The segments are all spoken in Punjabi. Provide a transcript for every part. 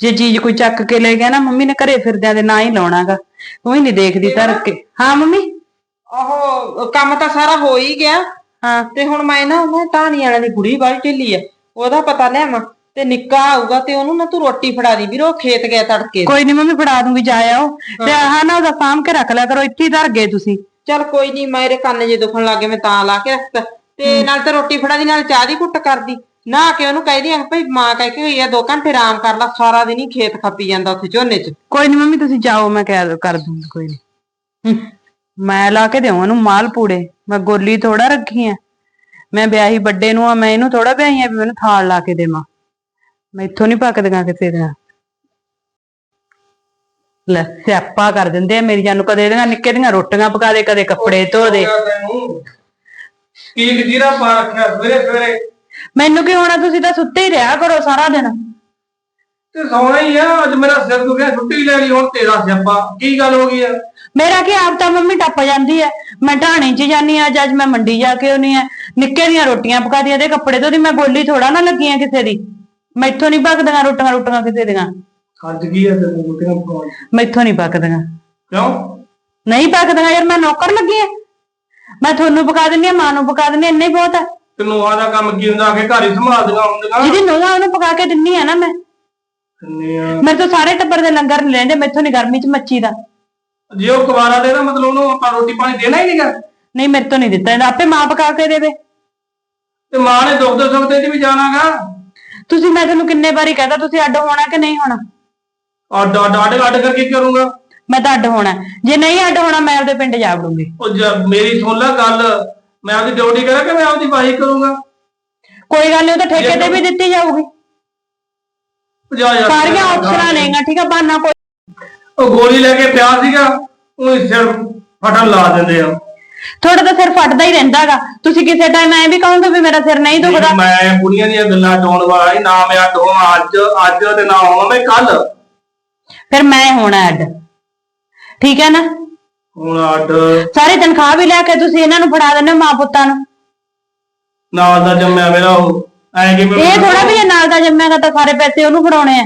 ਜੇ ਚੀਜ਼ ਕੋਈ ਚੱਕ ਕੇ ਲੈ ਗਿਆ ਨਾ ਮੰਮੀ ਨੇ ਘਰੇ ਫਿਰਦਿਆਂ ਦੇ ਨਾ ਹੀ ਲਾਉਣਾਗਾ। ਉਹ ਹੀ ਨਹੀਂ ਦੇਖਦੀ ਧਰ ਕੇ ਹਾਂ ਮੰਮੀ? ਉਹ ਕੰਮ ਤਾਂ ਸਾਰਾ ਹੋ ਹੀ ਗਿਆ। ਹਾਂ। ਤੇ ਹੁਣ ਮੈਂ ਨਾ ਉਹ ਟਾਣੀ ਵਾਲਿਆਂ ਦੀ ਕੁੜੀ ਬਾਹਰ ਢਿੱਲੀ ਆ। ਉਹਦਾ ਪਤਾ ਲਿਆਵਾਂ ਤੇ ਨਿੱਕਾ ਆਊਗਾ ਤੇ ਉਹਨੂੰ ਨਾ ਤੂੰ ਰੋਟੀ ਫੜਾ ਦੀ ਵੀਰੋ ਖੇਤ ਗਿਆ ਤੜਕੇ ਕੋਈ ਨਹੀਂ ਮੰਮੀ ਫੜਾ ਦੂੰਗੀ ਜਾ ਆਓ। ਤੇ ਆਹ ਨਾ ਉਹਦਾ ਸਾਂਭ ਕੇ ਰੱਖ ਲਿਆ ਕਰੋ ਇੱਥੇ ਹੀ ਧਰ ਗਏ ਤੁਸੀਂ। ਚਲ ਕੋਈ ਨਹੀਂ ਮੇਰੇ ਕੰਨ ਜੇ ਦੁਖਣ ਲੱਗੇ ਮੈਂ ਤਾਂ ਲਾ ਕੇ ਰੱਖਤਾ। ਤੇ ਨਾਲ ਤੇ ਰੋਟੀ ਫੜਾ ਦੀ ਨਾਲ ਚਾਹ ਦੀ ਘੁੱਟ ਕਰਦੀ। ਨਾ ਕੇ ਉਹਨੂੰ ਕਹਿਦੀ ਆ ਭਈ ਮਾਂ ਕਹਿ ਕੇ ਗਈ ਆ ਦੋ ਘੰਟੇ ਆਰਾਮ ਕਰ ਲੈ ਸਾਰਾ ਦਿਨ ਹੀ ਖੇਤ ਖੱਪੀ ਜਾਂਦਾ ਉੱਥੇ ਝੋਨੇ 'ਚ। ਕੋਈ ਨਹੀਂ ਮੰਮੀ ਤੁਸੀਂ ਜਾਓ ਮੈਂ ਕਹਿ ਕਰ ਦੂੰਗੀ ਕੋਈ ਨਹੀਂ ਮੈਂ ਲਾ ਕੇ ਦੇਵਾਂ ਉਹਨੂੰ ਮਾਲ ਪੂੜੇ। ਮੈਂ ਗੋਲੀ ਥੋੜਾ ਰੱਖੀ ਆ। ਮੈਂ ਵਿਆਹੀ ਵੱਡੇ ਨੂੰ ਆ ਮੈਂ ਇਹਨੂੰ ਥੋੜਾ ਵਿਆਹੀ ਆ ਵੀ ਮੈਨੂੰ ਥਾਲ ਲਾ ਕੇ ਦੇਵਾਂ। ਮੈਂ ਇੱਥੋਂ ਨਹੀਂ ਪੱਕਦੀਆਂ ਕਿਸੇ ਦੀਆਂ ਲੈ ਸਿਆਪਾ ਕਰ ਦਿੰਦੇ ਆ ਮੇਰੀ ਜਾਨ ਨੂੰ ਕਦੇ ਇਹਦੀਆਂ ਨਿੱਕੇ ਦੀਆਂ ਰੋਟੀਆਂ ਪਕਾ ਦੇ ਕਦੇ ਕੱਪੜੇ ਧੋ ਦੇ। ਤੈਨੂੰ? ਕੀ ਗਜੀਰਾ ਪਾ ਰੱਖਿਆ ਸਵੇਰੇ ਸਵੇਰੇ ਮੈਨੂੰ ਕੀ ਹੋਣਾ ਤੁਸੀਂ ਤਾਂ ਸੁੱਤੇ ਹੀ ਰਿਹਾ ਕਰੋ ਸਾਰਾ ਦਿਨ। ਤੇ ਸੌਣਾ ਹੀ ਆ ਅੱਜ ਮੇਰਾ ਸਿਰ ਦੁਖਿਆ ਛੁੱਟੀ ਲੈ ਲਈ ਹੁਣ ਤੇਰਾ ਸਿਆਪਾ ਕੀ ਗੱਲ ਹੋ ਗਈ ਆ? ਮੇਰਾ ਕੀ ਆਪ ਤਾਂ ਮੰਮੀ ਟੱਪ ਜਾਂਦੀ ਐ ਮੈਂ ਢਾਣੀ 'ਚ ਜਾਨੀ ਆ ਅੱਜ ਮੈਂ ਮੰਡੀ ਜਾ ਕੇ ਆਉਣੀ ਆ। ਨਿੱਕੇ ਦੀਆਂ ਰੋਟੀਆਂ ਪਕਾ ਦੀਆਂ ਤੇ ਕੱਪੜੇ ਧੋਦੀ ਮੈਂ ਗੋਲੀ ਥੋੜਾ ਨਾ ਲੱਗੀ ਆ ਕਿਸੇ ਦੀ। ਮੈਥੋਂ ਨਹੀਂ ਪੱਕਦੀਆਂ ਰੋਟੀਆਂ ਰੋਟੀਆਂ ਕਿਸੇ ਦੀਆਂ। ਅੱਜ ਕੀ ਆ ਤੈਨੂੰ ਰੋਟੀਆਂ ਪਕਾਉਣ ਮੈਥੋਂ ਨਹੀਂ ਪੱਕਦੀਆਂ ਕਿਉਂ? ਨਹੀਂ ਪੱਕਦੀਆਂ ਯਾਰ ਮੈਂ ਨੌਕਰ ਲੱਗੀ ਆ। ਮੈਂ ਤੁਹਾਨੂੰ ਪਕਾ ਦਿੰਨੀ ਆ ਮਾਂ ਨੂੰ ਪਕਾ ਦਿੰਨੀ ਇੰਨਾ ਹੀ ਬਹੁਤ ਆ। ਤੈਨੂੰ ਆਦਾ ਕੰਮ ਕੀ ਹੁੰਦਾ? ਆ ਕੇ ਘਰ ਹੀ ਸੰਭਾਲਦੀਆਂ ਹੁੰਦੀਆਂ ਜਿਹਦੀ ਨੂੰਹ ਉਹਨੂੰ ਪਕਾ ਕੇ ਦਿੰਨੀ ਆ ਨਾ ਮੈਂ। ਕਿੰਨੇ ਆ? ਮੇਰੇ ਤੋਂ ਸਾਰੇ ਟੱਬਰ ਦੇ ਲੰਗਰ ਨੀ ਲੈਂਦੇ ਮੈਥੋਂ ਨਹੀਂ ਗਰਮੀ 'ਚ ਮੱਚੀ ਦਾ। ਜੇ ਉਹ ਕੁਵਾਰਾ ਦੇ ਨਾ ਮਤਲਬ ਉਹਨੂੰ ਆਪਾਂ ਰੋਟੀ ਪਾਣੀ ਦੇਣਾ ਹੀ ਨਹੀਂਗਾ। ਨਹੀਂ ਮੇਰੇ ਤੋਂ ਨਹੀਂ ਦਿੱਤਾ ਜਾਂਦਾ। ਆਪੇ ਮਾਂ ਪਕਾ ਕੇ ਦੇਵੇ। ਤੇ ਮਾਂ ਨੇ ਦੁੱਖ ਦੇ ਸੁੱਖ ਤੇ ਚ ਵੀ ਜਾਣਾਗਾ। ਤੁਸੀਂ ਮੈਂ ਤੁਹਾਨੂੰ ਕਿੰਨੇ ਵਾਰੀ ਕਹਤਾ ਤੁਸੀਂ ਅੱਡ ਹੋਣਾ ਕਿ ਨਹੀਂ ਹੋਣਾ? ਅੱਡ ਅੱਡ ਅੱਡ ਅੱਡ ਕਰਕੇ ਕਰੂੰਗਾ। ਮੈਂ ਤਾਂ ਅੱਡ ਹੋਣਾ। ਜੇ ਨਹੀਂ ਅੱਡ ਹੋਣਾ ਮੈਂ ਆਪਦੇ ਪਿੰਡ ਜਾ ਵੜੂੰਗੀ। ਉਹ ਜ- ਮੇਰੀ ਸੁਣ ਲੈ ਗੱਲ ਮੈਂ ਆਪਦੀ ਡਿਊਟੀ ਕਰਾਂ ਕਿ ਮੈਂ ਆਪਦੀ ਵਾਹੀ ਕਰੂੰਗਾ? ਕੋਈ ਗੱਲ ਨਹੀਂ ਉਹ ਤਾਂ ਠੇਕੇ ਤੇ ਵੀ ਦਿੱਤੀ ਜਾਊਗੀ। ਉਹ ਜਾ ਯਾਰ ਸਾਰੀਆਂ ਆਪਸ਼ਨਾਂ ਨੇਗਾ ਠੀਕ ਆ ਬਾਨਾ ਕੋਈ। ਉਹ ਗੋਲੀ ਲੈ ਕੇ ਪਿਆ ਸੀਗਾ ਉਹ ਸਿਰ ਫਟਣ ਲਾ ਦਿੰਦੇ ਆ। ਤੁਹਾਡਾ ਤਾਂ ਸਿਰ ਫਟਦਾ ਹੀ ਰਹਿੰਦਾਗਾ ਤੁਸੀਂ ਕਿਸੇ ਟਾਈਮ ਐ ਵੀ ਕਹੋਗੇ ਵੀ ਮੇਰਾ ਸਿਰ ਨਹੀਂ ਦੁਖਦਾ। ਮੈਂ ਕੁੜੀਆਂ ਦੀਆਂ ਗੱਲਾਂ ਚਾਉਣ ਵਾਲਾ ਹੀ ਨਾ ਮੈਂ ਅੱਡ ਹੋਵਾਂ ਅੱਜ ਅੱਜ ਤੇ ਨਾ ਹੋਵਾਂ ਮੈਂ ਕੱਲ ਫਿਰ ਮੈਂ ਹੋਣਾ ਅੱਡ। ਠੀਕ ਹੈ ਨਾ? ਹੁਣ ਅੱਡ। ਸਾਰੀ ਤਨਖਾਹ ਵੀ ਲੈ ਕੇ ਤੁਸੀਂ ਇਹਨਾਂ ਨੂੰ ਫੜਾ ਦਿੰਦੇ ਹੋ ਮਾਂ ਪੁੱਤਾਂ ਨੂੰ। ਨਾਲ ਦਾ ਜੰਮਿਆ ਮੇਰਾ ਉਹ। ਐ ਕਿ ਮੈਂ ਇਹ ਥੋੜਾ ਵੀ ਜੇ ਨਾਲ ਦਾ ਜੰਮਿਆਗਾ ਤਾਂ ਸਾਰੇ ਪੈਸੇ ਉਹਨੂੰ ਫੜਾਉਣੇ ਆ।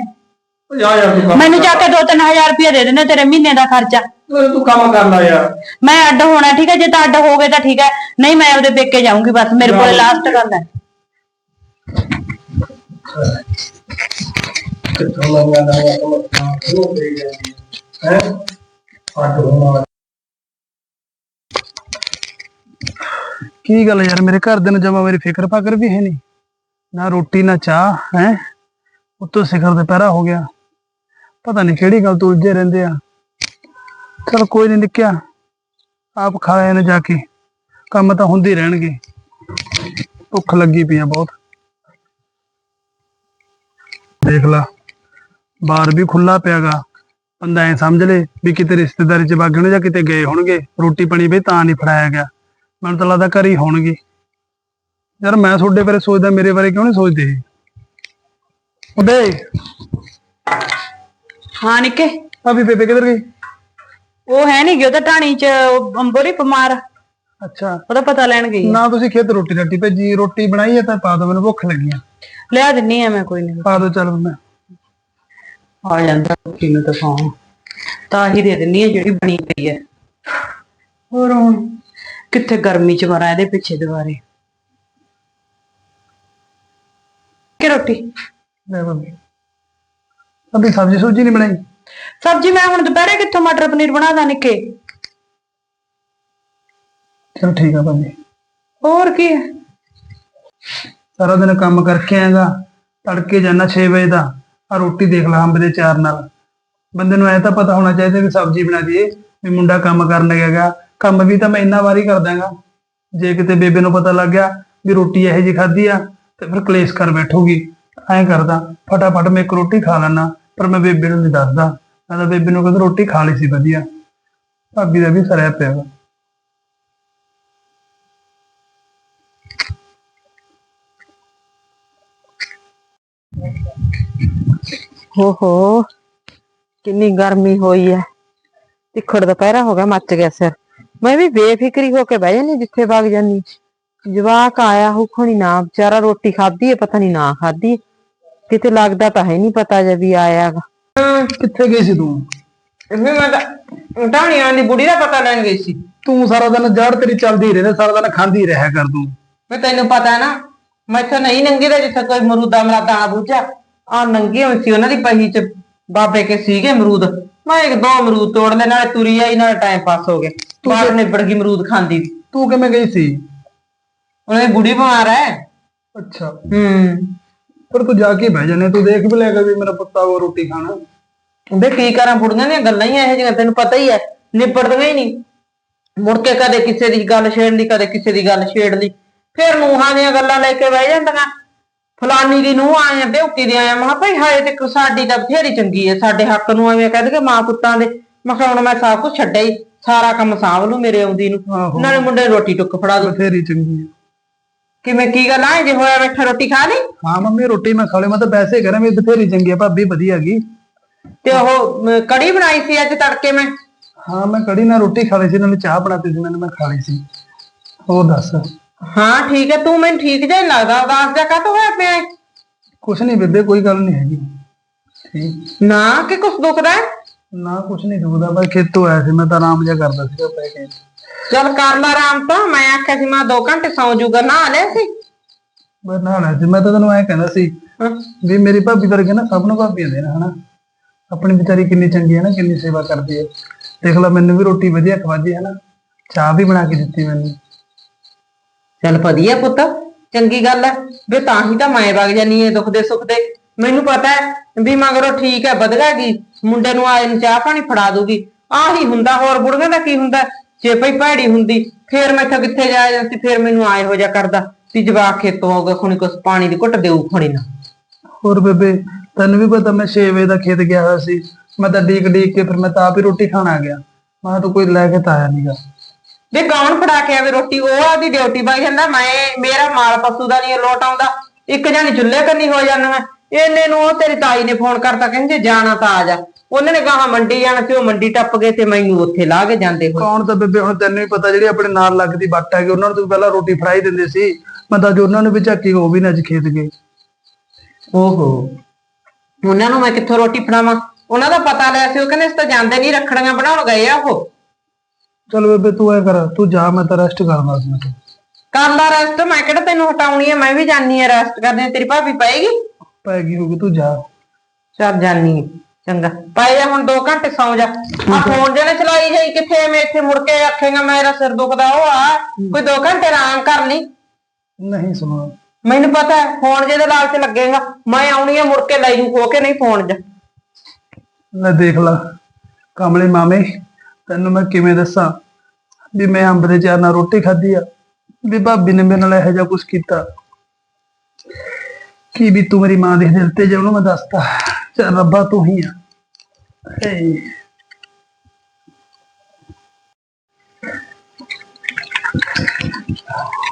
ਜਾ ਯਾਰ ਤੂੰ ਕੰਮ ਮੈਨੂੰ ਜਾ ਕੇ 2-3000 ਰੁਪਏ ਦੇ ਦੇਣੇ ਤੇਰੇ ਮਹੀਨੇ ਦਾ ਖਰਚਾ। ਤੂੰ ਤੂੰ ਕੰਮ ਕਰ ਲੈ ਯਾਰ। ਮੈਂ ਅੱਡ ਹੋਣਾ ਠੀਕ ਹੈ? ਜੇ ਤਾਂ ਅੱਡ ਹੋ ਗਏ ਤਾਂ ਠੀਕ ਹੈ। ਨਹੀਂ ਮੈਂ ਉਹਦੇ ਪੇਕੇ ਜਾਊਂਗੀ ਬਸ। ਮੇਰੇ ਕੋਲ ਲਾਸਟ ਗੱਲ ਹੈ। ਕਿੱਥੋਂ ਲੱਗਾ ਅੱਡ ਕੀ ਗੱਲ ਯਾਰ, ਮੇਰੇ ਘਰ ਦੇ ਨੂੰ ਜਮਾ ਮੇਰੀ ਫਿਕਰ ਫਾਕਰ ਵੀ ਹੈ ਨਹੀਂ। ਨਾ ਰੋਟੀ, ਨਾ ਚਾਹ, ਹੈ? ਉੱਤੋਂ ਸਿਖਰ ਦੁਪਹਿਰਾ ਹੋ ਗਿਆ। ਪਤਾ ਨਹੀਂ ਕਿਹੜੀ ਗੱਲ ਤੋਂ ਉਲਝੇ ਰਹਿੰਦੇ ਆ। ਚਲ ਕੋਈ ਨਹੀਂ ਨਿਕਿਆ, ਆਪ ਖਾ ਨੇ ਜਾ ਕੇ। ਕੰਮ ਤਾਂ ਹੁੰਦੇ ਰਹਿਣਗੇ। ਭੁੱਖ ਲੱਗੀ ਪਈ ਆ ਬਹੁਤ। ਦੇਖ ਲਾ, ਬਾਹਰ ਵੀ ਖੁੱਲਾ ਪਿਆਗਾ। ਬੰਦਾ ਐ ਸਮਝ ਲੇ ਵੀ ਕਿਤੇ ਰਿਸ਼ਤੇਦਾਰੀ ਚ ਵਗ ਜਾਂ ਕਿਤੇ ਗਏ ਹੋਣਗੇ। ਰੋਟੀ ਪਾਣੀ ਵੀ ਤਾਂ ਨਹੀਂ ਫੜਾਇਆ ਗਿਆ। ਮੈਨੂੰ ਤਾਂ ਲੱਗਦਾ ਘਰ ਹੀ ਹੋਣਗੇ। ਯਾਰ ਮੈਂ ਤੁਹਾਡੇ ਬਾਰੇ ਸੋਚਦਾ ਮੇਰੇ ਬਾਰੇ ਕਿਉਂ ਨਹੀਂ ਸੋਚਦੇ ਉਹਦੇ ਹਾਂ ਨਿੱਕੇ। ਭਾਬੀ ਬੇਬੇ ਕਿੱਧਰ ਗਈ ਉਹ ਹੈ ਨਹੀਂ ਗਿਆ ਤਾਂ ਢਾਣੀ ਚ ਉਹ ਅੰਬੋਰੀ ਬਿਮਾਰ। ਅੱਛਾ। ਉਹਦਾ ਪਤਾ ਲੈਣ ਗਈ। ਨਾ ਤੁਸੀਂ ਖੇਤ ਰੋਟੀ ਰੱਟੀ ਭੇਜੀ ਰੋਟੀ ਬਣਾਈ ਹੈ ਤਾਂ ਪਾ ਦੋ ਮੈਨੂੰ ਭੁੱਖ ਲੱਗੀ ਆ। ਲਿਆ ਦਿੰਨੀ ਆ ਮੈਂ ਕੋਈ ਨਹੀਂ ਪਾ ਦੋ ਚੱਲ ਮੈਂ। ਆ ਜਾਂਦਾ ਰੋਟੀ ਨੂੰ ਤਾਂ ਖਾਂ ਤਾਂ ਹੀ ਦੇ ਦਿੰਨੀ ਆ ਜਿਹੜੀ ਬਣੀ ਪਈ ਹੈ। ਹੋਰ ਹੁਣ? ਕਿੱਥੇ ਗਰਮੀ ਚ ਮਰਾਂ ਇਹਦੇ ਪਿੱਛੇ ਦੁਬਾਰੇ? ਕਿ ਰੋਟੀ? ਲੈ ਭਾਬੀ ਸਬਜ਼ੀ ਸੂਜੀ ਨਹੀਂ ਬਣਾਈ? ਸਬਜੀ ਮੈਂ ਹੁਣ ਦੁਪਹਿਰੇ ਕਿੱਥੋਂ ਮਟਰ ਪਨੀਰ ਬਣਾਦਾ ਨਿੱਕੇ? ਚਲ ਠੀਕ ਆ ਭਾਬੀ। ਹੋਰ ਕੀ ਹੈ? ਸਾਰਾ ਦਿਨ ਕੰਮ ਕਰਕੇ ਆਏਗਾ ਤੜਕੇ ਜਾਣਾ 6 ਵਜੇ ਦਾ ਆ ਰੋਟੀ ਦੇਖ ਲਾ ਅੰਬ ਦੇ ਚਾਰ ਨਾਲ। ਬੰਦੇ ਨੂੰ ਐ ਤਾਂ ਪਤਾ ਹੋਣਾ ਚਾਹੀਦਾ ਵੀ ਸਬਜ਼ੀ ਬਣਾ ਦਈਏ ਵੀ ਮੁੰਡਾ ਕੰਮ ਕਰਨ ਲੱਗੇਗਾ ਕੰਮ ਵੀ ਤਾਂ ਮੈਂ ਇੰਨਾ ਵਾਰੀ ਕਰ ਦਾਂਗਾ ਜੇ ਕਿਤੇ ਬੇਬੇ ਨੂੰ ਪਤਾ ਲੱਗ ਗਿਆ ਵੀ ਰੋਟੀ ਇਹੋ ਜਿਹੀ ਖਾਧੀ ਆ, ਤੇ ਫਿਰ ਕਲੇਸ਼ ਕਰ ਬੈਠੂਗੀ। ਐਂ ਕਰਦਾ, ਫਟਾਫਟ ਮੈਂ ਇੱਕ ਰੋਟੀ ਖਾ ਲੈਣਾ ਪਰ ਮੈਂ ਬੇਬੇ ਨੂੰ ਨਹੀਂ ਦੱਸਦਾ। ਮੈਂ ਤਾਂ ਬੇਬੇ ਨੂੰ ਕਹਿੰਦਾ ਰੋਟੀ ਖਾ ਲਈ ਸੀ ਵਧੀਆ। ਭਾਬੀ ਦਾ ਵੀ ਸਰਿਆ ਪਿਆ। ਵਾ ਹੋ ਹੋ ਕਿੰਨੀ ਗਰਮੀ ਹੋਈ ਹੈ ਤਿੱਖੜ ਦੁਪਹਿਰਾ ਹੋ ਗਿਆ, ਮੱਚ ਗਿਆ ਸਿਰ। ਮੈਂ ਵੀ ਬੇਫਿਕਰੀ ਹੋ ਕੇ ਬਹਿ ਜਾਨੀ ਜਿੱਥੇ ਵਗ ਜਾਨੀ ਜਵਾਕ ਆਇਆ ਹੁਖਣੀ ਨਾ ਵਿਚਾਰਾ ਰੋਟੀ ਖਾਧੀ ਐ ਪਤਾ ਨਹੀਂ ਨਾ ਖਾਧੀ ਕਿਤੇ ਲੱਗਦਾ ਤਾਂ ਹੈ ਨਹੀਂ ਪਤਾ ਜੇ ਵੀ ਆਇਆਗਾ ਕਿੱਥੇ ਗਈ ਸੀ ਤੂੰ? ਵੀ ਮੈਂ ਤਾਂ ਢਾਣੀਆਂ ਦੀ ਬੁੜੀ ਦਾ ਪਤਾ ਲੈਣ ਗਈ ਸੀ। ਤੂੰ ਸਾਰਾ ਦਿਨ ਜੜ ਤੇਰੀ ਚੱਲਦੀ ਰਹਿੰਦੇ ਸਾਰਾ ਦਿਨ ਖਾਂਦੀ ਰਹਿਆ ਕਰ ਤੂੰ। ਮੈਂ ਤੈਨੂੰ ਪਤਾ ਨਾ ਮੈਥੋਂ ਨਹੀਂ ਨੰਗੀ ਦਾ ਜਿੱਥੇ ਕੋਈ ਮਰੂਦਾ ਮਰਾ ਦਾਣਾ ਬੂਝਾ ਆ ਨੰਗੀ ਹੋਈ ਸੀ ਉਹਨਾਂ ਦੀ ਪਹੀ ਚ ਬਾਬੇ ਕੇ ਸੀਗੇ ਅਮਰੂਦ। ਮੈਂ ਇੱਕ ਦੋ ਅਮਰੂਦ ਤੋੜ ਲੈ ਨਾਲੇ ਤੁਰੀ ਆਈ ਨਾਲੇ ਟਾਈਮ ਪਾਸ ਹੋ ਗਿਆ। ਬਾਹਰ ਨਿਬੜ ਗਈ ਅਮਰੂਦ ਖਾਂਦੀ ਤੂੰ ਕਿਵੇਂ ਗਈ ਸੀ? ਉਹਨੇ ਬੁੜੀ ਬਿਮਾਰ ਹੈ ਅੱਛਾ। ਹੂੰ। ਪਰ ਤੂੰ ਜਾ ਕੇ ਬਹਿ ਜਾਨੇ ਤੂੰ ਦੇਖ ਵੀ ਲੈਗਾ ਵੀ ਮੇਰਾ ਪੁੱਤਾ ਉਹ ਰੋਟੀ ਖਾਣਾ। ਬੇ ਕੀ ਕਰਾਂ ਬੁੜੀਆਂ ਦੀਆਂ ਗੱਲਾਂ ਹੀ ਇਹੋ ਜਿਹੀਆਂ ਤੈਨੂੰ ਪਤਾ ਹੀ ਹੈ ਨਿਬੜਦੀਆਂ ਹੀ ਨਹੀਂ। ਮੁੜ ਕੇ ਕਦੇ ਕਿਸੇ ਦੀ ਗੱਲ ਛੇੜ ਲਈ ਕਦੇ ਕਿਸੇ ਦੀ ਗੱਲ ਛੇੜ ਲਈ। ਫਿਰ ਨੂੰਹਾਂ ਦੀਆਂ ਗੱਲਾਂ ਲੈ ਕੇ ਬਹਿ ਜਾਂਦੀਆਂ। ਫਲਾਨੀ ਦੀ ਨੂੰਹ ਆਏ ਬਿਉਤੀ ਦੀ ਆਇਆ ਮੈਂ ਕਿਹਾ ਭਾਈ ਹਾਏ ਤੇ ਸਾਡੀ ਤਾਂ ਬਥੇਰੀ ਚੰਗੀ ਹੈ ਸਾਡੇ ਹੱਕ ਨੂੰ ਐਵੇਂ ਕਹਿ ਕੇ ਮਾਂ ਪੁੱਤਾਂ ਦੇ। ਮੈਂ ਕਿਹਾ ਹੁਣ ਮੈਂ ਸਭ ਕੁਝ ਛੱਡਿਆ ਹੀ ਸਾਰਾ ਕੰਮ ਸਾਂਭ ਲੂ ਮੇਰੇ ਆਉਂਦੀ ਨੂੰ। ਨਾਲੇ ਮੁੰਡੇ ਨੂੰ ਰੋਟੀ ਟੁੱਕ ਫੜਾ ਦੂ ਬਥੇਰੀ ਚੰਗੀ ਹੈ ਕਿਵੇਂ ਕੀ ਗੱਲ ਆ? ਜੇ ਹੋਇਆ ਬੈਠਾ ਰੋਟੀ ਖਾ ਲਈ? ਹਾਂ ਮੰਮੀ ਰੋਟੀ ਮੈਂ ਖਾ ਲਈ। ਮੈਂ ਤਾਂ ਵੈਸੇ ਹੀ ਕਰਾਂ ਵੀ ਬਥੇਰੀ ਚੰਗੀ ਹੈ ਭਾਬੀ ਵਧੀਆ ਗਈ ਤੇ ਉਹ ਕੜੀ ਬਣਾਈ ਸੀ ਅੱਜ ਤੜਕੇ ਮੈਂ? ਹਾਂ ਮੈਂ ਕੜੀ ਨਾਲ ਰੋਟੀ ਖਾ ਲਈ ਸੀ ਨਾਲੇ ਚਾਹ ਬਣਾਤੀ ਸੀ ਮੈਨੂੰ ਮੈਂ ਖਾ ਲਈ ਸੀ। ਹੋਰ ਦੱਸ? ਹਾਂ ਠੀਕ ਹੈ ਤੂੰ ਮੈਨੂੰ ਠੀਕ ਜਿਹਾ ਲੱਗਦਾ ਉਦਾਸ ਜਿਹਾ ਕਾਹਤੋਂ ਹੋਇਆ ਪਿਆ ਹੈ? ਕੁਛ ਨਹੀਂ ਬੇਬੇ ਕੋਈ ਗੱਲ ਨਹੀਂ ਹੈਗੀ। ਠੀਕ। ਨਾ ਕਿ ਕੁਛ ਦੁਖਦਾ ਹੈ? ਨਾ ਕੁਛ ਨਹੀਂ ਦੁਖਦਾ ਬਸ ਖੇਤੋਂ ਆਇਆ ਸੀ ਮੈਂ ਤਾਂ ਆਰਾਮ ਜਿਹਾ ਕਰਦਾ ਸੀਗਾ ਪੈ ਕੇ। ਚੱਲ ਕਰ ਲਾ ਆਰਾਮ ਤਾਂ ਮੈਂ ਆਖਿਆ ਸੀ ਮੈਂ 2 ਘੰਟੇ ਸੌਂ ਜੂਗਾ ਨਾ ਲਿਆ ਸੀ? ਬਸ ਨਹਾਉਣਾ ਸੀ ਮੈਂ ਤਾਂ ਤੈਨੂੰ ਐਂ ਕਹਿੰਦਾ ਸੀ ਹਾਂ। ਵੀ ਮੇਰੀ ਭਾਬੀ ਵਰਗੇ ਨਾ ਸਭ ਨੂੰ ਭਾਬੀਆਂ ਦੇ ਨਾ ਹਨਾ? ਆਪਣੀ ਵਿਚਾਰੀ ਕਿੰਨੀ ਚੰਗੀ ਹੈ ਨਾ ਕਿੰਨੀ ਸੇਵਾ ਕਰਦੀ ਹੈ। ਦੇਖ ਲੈ ਮੈਨੂੰ ਵੀ ਰੋਟੀ ਵਧੀਆ ਖਵਾਦੀ ਹੈ ਨਾ ਚਾਹ ਵੀ ਬਣਾ ਕੇ ਦਿੱਤੀ ਮੈਨੂੰ। ਚੱਲ ਵਧੀਆ ਪੁੱਤ, ਚੰਗੀ ਗੱਲ ਹੈ ਵੇ ਤਾਂ ਹੀ ਤਾਂ ਮੈਂ ਵਗ ਜਾਨੀ ਐ ਦੁੱਖ ਦੇ ਸੁੱਖ ਦੇ। ਮੈਨੂੰ ਪਤਾ ਹੈ ਵੀ ਮਗਰੋਂ ਠੀਕ ਹੈ ਵਧਗਾਗੀ ਮੁੰਡੇ ਨੂੰ ਆਏ ਨੂੰ ਚਾਹ ਪਾਣੀ ਫੜਾ ਦੂਗੀ ਆਹੀ ਹੁੰਦਾ, ਹੋਰ ਬੁੜੀਆਂ ਦਾ ਕੀ ਹੁੰਦਾ? ਜੇ ਭਈ ਭੈੜੀ ਹੁੰਦੀ, ਫੇਰ ਮੈਥੋਂ ਕਿੱਥੇ ਜਾਇਆ ਜਾਂਦੀ? ਫੇਰ ਮੈਨੂੰ ਆਏ ਹੋ ਜਾ ਕਰਦਾ। ਵੀ ਜਵਾਕ ਖੇਤੋਂ ਆਊਗਾ ਖੁਣੀ ਕੁਛ ਪਾਣੀ ਦੀ ਘੁੱਟ ਦੇਊ ਖੁਣੀ ਨਾ ਹੋਰ ਬੇਬੇ, ਤੈਨੂੰ ਵੀ ਪਤਾ ਮੈਂ 6 ਵਜੇ ਦਾ ਖੇਤ ਗਿਆ ਹੋਇਆ ਸੀ। ਮੈਂ ਤਾਂ ਡੀਕ ਡੀਕ ਕੇ ਫਿਰ ਮੈਂ ਤਾਂ ਆਪ ਹੀ ਰੋਟੀ ਖਾਣ ਆ ਗਿਆ। ਮੈਂ ਕਿਹਾ ਤੂੰ ਕੋਈ ਲੈ ਕੇ ਤਾਂ ਆਇਆ ਨਹੀਂਗਾ ਵੀ ਕੌਣ ਫੜਾ ਕੇ ਆਵੇ ਰੋਟੀ ਉਹ ਆਦੀ ਡਿਊਟੀ ਬਾਈ ਜਾਂਦਾ ਮੈਂ ਮੇਰਾ ਮਾਲ ਪਸ਼ੂ ਦਾ ਨਹੀਂ ਲੋਟ ਆਉਂਦਾ ਇੱਕ ਜਾਨੀ ਚੁੱਲ੍ਹੇ ਕੰਨੀ ਹੋ ਜਾਂਦਾ ਇਹਨੇ ਨੂੰ ਉਹ ਤੇਰੀ ਤਾਈ ਨੇ ਫੋਨ ਕਰਤਾ ਕਹਿੰਦੇ ਜਾਣਾ ਤਾਂ ਆ ਜਾ ਉਹਨਾਂ ਨੇ ਕਹਾ ਮੰਡੀ ਜਾਣਾ ਤੇ ਉਹ ਮੰਡੀ ਟੱਪ ਗਏ ਤੇ ਮੈਨੂੰ ਉੱਥੇ ਲਾ ਕੇ ਜਾਂਦੇ ਹੋਏ। ਕੌਣ ਤਾਂ ਬੇਬੇ ਹੁਣ ਤੈਨੂੰ ਵੀ ਪਤਾ ਜਿਹੜੀ ਆਪਣੇ ਨਾਲ ਲੱਗਦੀ ਬੱਟ ਹੈਗੀ ਉਹਨਾਂ ਨੂੰ ਤੂੰ ਪਹਿਲਾਂ ਰੋਟੀ ਫੜਾਈ ਦਿੰਦੇ ਸੀ ਮੈਂ ਤਾਂ ਜੋ ਉਹਨਾਂ ਨੂੰ ਵੀ ਝਾਕੀ ਉਹ ਵੀ ਨਾ ਅੱਜ ਖੇਤ ਗਏ। ਓਹੋ। ਉਹਨਾਂ ਨੂੰ ਮੈਂ ਕਿੱਥੋਂ ਰੋਟੀ ਫੜਾਵਾਂ? ਉਹਨਾਂ ਦਾ ਪਤਾ ਲਿਆ ਸੀ ਉਹ ਕਹਿੰਦੇ ਇਸ ਤਾਂ ਜਾਂਦੇ ਨਹੀਂ ਰੱਖੜੀਆਂ ਬਣਾਉਣ ਗਏ ਆ ਉਹ। ਚਲ ਬੇਬੇ ਤੂੰ ਐ ਕਰ ਤੂੰ ਜਾ ਮੈਂ ਤਾਂ ਰੈਸਟ ਕਰਦਾ ਸੀ ਮੈਂ ਤਾਂ। ਕਰ ਲਾ ਰੈਸਟ ਮੈਂ ਕਿਹੜਾ ਤੈਨੂੰ ਹਟਾਉਣੀ ਆ? ਮੈਂ ਵੀ ਜਾਨੀ ਆ ਰੈਸਟ ਕਰਨੇ ਤੇਰੀ ਭਾਬੀ ਪਏਗੀ। ਪੈ ਗਈ ਹੋਊਗੀ ਤੂੰ ਜਾ। ਚੱਲ ਜਾਨੀ ਆਂ। ਚੰਗਾ। ਪਾਈ ਜਾ ਹੁਣ 2 ਘੰਟੇ ਸੌਂ ਜਾ। ਆ ਫੋਨ ਜਿਹਨੇ ਚਲਾਈ ਜਾਈ ਕਿੱਥੇ ਮੈਂ ਇੱਥੇ ਮੁੜ ਕੇ ਆਖੇਗਾ ਮੇਰਾ ਸਿਰ ਦੁਖਦਾ ਉਹ ਆ। ਕੋਈ 2 ਘੰਟੇ ਆਰਾਮ ਕਰ ਲਈ। ਨਹੀਂ ਸੁਣੋ। ਮੈਨੂੰ ਪਤਾ ਹੈ ਫੋਨ ਜਿਹਦੇ ਲਾਲਚ ਲੱਗੇਗਾ। ਮੈਂ ਆਉਣੀ ਆ ਮੁੜ ਕੇ ਲੈ ਜੂ ਖੋ ਕੇ ਨਹੀਂ ਫੋਨ ਜਾ ਲੈ ਦੇਖ ਲਾ ਕਮਲੇ ਮਾਮੇ। ਤੈਨੂੰ ਮੈਂ ਕਿਵੇਂ ਦੱਸਾਂ? ਵੀ ਮੈਂ ਅੰਬ ਦੇ ਚਾਰ ਨਾਲ ਰੋਟੀ ਖਾਧੀ ਆ। ਵੀ ਭਾਬੀ ਨੇ ਮੇਰੇ ਨਾਲ ਇਹੋ ਜਿਹਾ ਕੁਝ ਕੀਤਾ। ਕੀ ਵੀ ਤੂੰ ਮੇਰੀ ਮਾਂ ਦੇ ਦਿਲ ਤੇ ਜੇ ਉਹਨੂੰ ਮੈਂ ਦੱਸਤਾ? ਚੱਲ ਰੱਬਾ ਤੂੰ ਹੀ ਆ।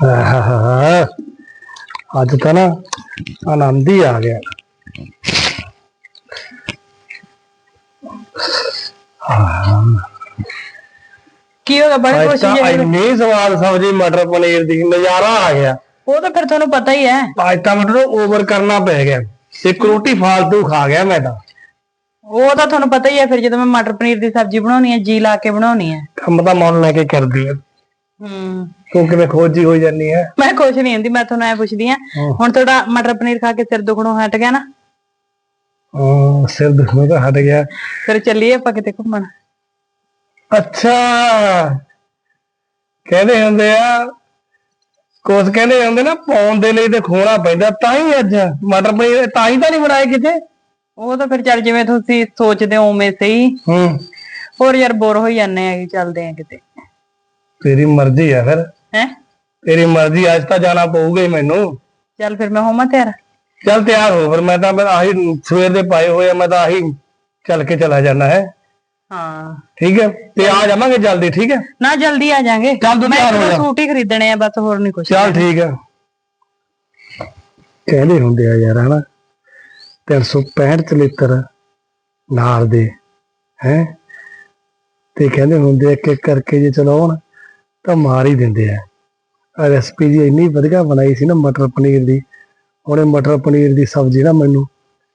ਆਹਾਹਾ। ਅੱਜ ਤਾਂ ਨਾ ਆਨੰਦ ਹੀ ਆ ਗਿਆ। ਹੋਗਾ ਬੜੇ ਅੱਜ ਤਾਂ ਇੰਨੀ ਸਵਾਦ ਸਬਜ਼ੀ ਮਟਰ ਪਨੀਰ ਦੀ ਨਜ਼ਾਰਾ ਆ ਗਿਆ। ਉਹ ਤਾਂ ਫਿਰ ਤੁਹਾਨੂੰ ਪਤਾ ਹੀ ਹੈ। ਅੱਜ ਤਾਂ ਮੈਨੂੰ ਓਵਰ ਕਰਨਾ ਪੈ ਗਿਆ। ਇੱਕ ਰੋਟੀ ਫਾਲਤੂ ਖਾ ਗਿਆ ਮੈਂ ਤਾਂ। ਉਹ ਤਾਂ ਤੁਹਾਨੂੰ ਪਤਾ ਹੀ ਹੈ ਫਿਰ ਜਦੋਂ ਮੈਂ ਮਟਰ ਪਨੀਰ ਦੀ ਸਬਜ਼ੀ ਬਣਾਉਣੀ ਹੈ ਜੀ ਲਾ ਕੇ ਬਣਾਉਣੀ ਹੈ। ਕੰਮ ਤਾਂ ਮਨ ਲੈ ਕੇ ਕਰਦੀ ਹੈ। ਹੂੰ। ਤੂੰ ਕਿਵੇਂ ਖੋਜੀ ਹੋਈ ਜਾਨੀ ਹੈ? ਮੈਂ ਕੁਛ ਨਹੀਂ ਹੁੰਦੀ ਮੈਂ ਤੁਹਾਨੂੰ ਐ ਪੁੱਛਦੀ ਆ ਹੁਣ ਤੁਹਾਡਾ ਮਟਰ ਪਨੀਰ ਖਾ ਕੇ ਸਿਰ ਦੁਖਣੋਂ ਹਟ ਗਿਆ ਨਾ? ਸਿਰ ਦੁਖਣਾ ਤਾਂ ਹਟ ਗਿਆ। ਫਿਰ ਚੱਲੀਏ ਆਪਾਂ ਕਿਤੇ ਘੁੰਮਣ। ਅੱਛਾ। ਕਹਿੰਦੇ ਹੁੰਦੇ ਆ ਕੁਛ ਕਹਿੰਦੇ ਹੁੰਦੇ ਨਾ ਪਾਉਣ ਦੇ ਲਈ ਤੇ ਖੋਣਾ ਪੈਂਦਾ ਤਾਂ ਹੀ ਅੱਜ ਮਟਰ ਪਨੀਰ ਤਾਂ ਹੀ ਤਾਂ ਨਹੀਂ ਬਣਾਏ ਕਿਤੇ। ਉਹ ਤਾਂ ਫਿਰ ਚੱਲ ਜਿਵੇਂ ਤੁਸੀਂ ਸੋਚਦੇ ਹੋ ਉਵੇਂ ਸਹੀ। ਹੂੰ। ਹੋਰ ਯਾਰ ਬੋਰ ਹੋਈ ਜਾਂਦੇ ਆ ਚੱਲਦੇ ਆ ਕਿਤੇ। ਤੇਰੀ ਮਰਜ਼ੀ ਆ ਫਿਰ। ਹੈ? ਤੇਰੀ ਮਰਜ਼ੀ ਅੱਜ ਤਾਂ ਜਾਣਾ ਪਊਗਾ ਹੀ ਮੈਨੂੰ। ਚੱਲ ਫਿਰ ਮੈਂ ਹੋਵਾਂ ਤਿਆਰ? ਚੱਲ ਤਿਆਰ ਹੋ ਫਿਰ ਮੈਂ ਤਾਂ ਫਿਰ ਆਹੀ ਸਵੇਰ ਦੇ ਪਾਏ ਹੋਏ ਆ ਮੈਂ ਤਾਂ ਆਹੀ ਚੱਲ ਕੇ ਚਲਾ ਜਾਣਾ ਹੈ। ਹਾਂ। ਠੀਕ ਹੈ? ਤੇ ਆ ਜਾਵਾਂਗੇ ਜਲਦੀ ਠੀਕ ਹੈ? ਨਾ ਜਲਦੀ ਆ ਜਾਾਂਗੇ। ਚੱਲ ਤੂੰ ਮੈਂ ਤਿਆਰ ਹੋ ਇੱਕ ਜਾ। ਸੂਟ ਹੀ ਖਰੀਦਣੇ ਆ ਬਸ ਹੋਰ ਨਹੀਂ ਕੁਛ ਚੱਲ ਠੀਕ ਹੈ। ਕਹਿੰਦੇ ਹੁੰਦੇ ਆ ਯਾਰ ਹਨਾ? 365 ਚਲਿੱਤਰ ਨਾਰ ਦੇ ਹੈ? ਤੇ ਕਹਿੰਦੇ ਹੁੰਦੇ ਆ ਕਿ ਕਰਕੇ ਜੇ ਚਲਾਉਣ ਤਾਂ ਮਾਰ ਹੀ ਦਿੰਦੇ ਆ। ਆ ਰੈਸਪੀ ਜੀ ਇੰਨੀ ਵਧੀਆ ਬਣਾਈ ਸੀ ਨਾ ਮਟਰ ਪਨੀਰ ਦੀ। ਉਹਨੇ ਮਟਰ ਪਨੀਰ ਦੀ ਸਬਜ਼ੀ ਨਾ ਮੈਨੂੰ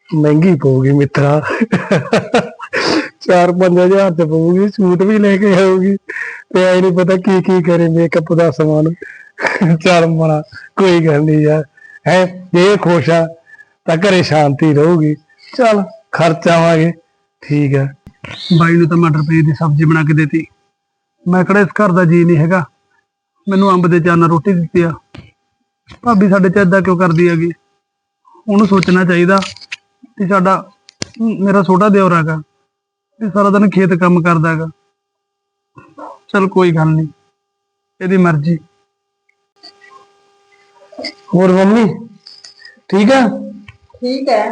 ਮਹਿੰਗੀ ਪਊਗੀ ਮਿੱਤਰਾ। 4-5000 ਤੇ ਪਊਗੀ, ਸੂਟ ਵੀ ਲੈ ਕੇ ਆਊਗੀ। ਤੇ ਐ ਨਹੀਂ ਪਤਾ ਕੀ ਕੀ ਕਰੇ ਮੇਕਅਪ ਦਾ ਸਮਾਨ। ਚੱਲ ਮਣਾ ਕੋਈ ਗੱਲ ਨਹੀਂ ਯਾਰ। ਹੈ, ਜੇ ਇਹ ਖੁਸ਼ ਆ, ਤਾਂ ਘਰੇ ਸ਼ਾਂਤੀ ਰਹੂਗੀ। ਚੱਲ ਖਰਚਾਵਾਂਗੇ ਠੀਕ ਹੈ ਬਾਈ ਨੂੰ ਤਾਂ ਮਟਰ ਪਨੀਰ ਦੀ ਸਬਜ਼ੀ ਬਣਾ ਕੇ ਦੇਤੀ। ਮੈਂ ਕਿਹੜਾ ਇਸ ਘਰ ਦਾ ਜੀ ਨਹੀਂ ਹੈਗਾ। ਮੈਨੂੰ ਅੰਬ ਦੇ ਚਾਰ ਨਾਲ ਰੋਟੀ ਦਿੱਤੀ ਆ। ਭਾਬੀ ਸਾਡੇ ਚ ਏਦਾਂ ਕਿਉਂ ਕਰਦੀ ਹੈਗੀ? ਉਹਨੂੰ ਸੋਚਣਾ ਚਾਹੀਦਾ ਕਿ ਸਾਡਾ, ਮੇਰਾ ਛੋਟਾ ਦਿਓਰ ਹੈਗਾ। ਇਹ ਸਾਰਾ ਦਿਨ ਖੇਤ ਕੰਮ ਕਰਦਾ ਹੈਗਾ। ਚਲ ਕੋਈ ਗੱਲ ਨਹੀਂ ਇਹਦੀ ਮਰਜ਼ੀ। ਹੋਰ ਮੰਮੀ ਠੀਕ ਆ? ਠੀਕ ਹੈ।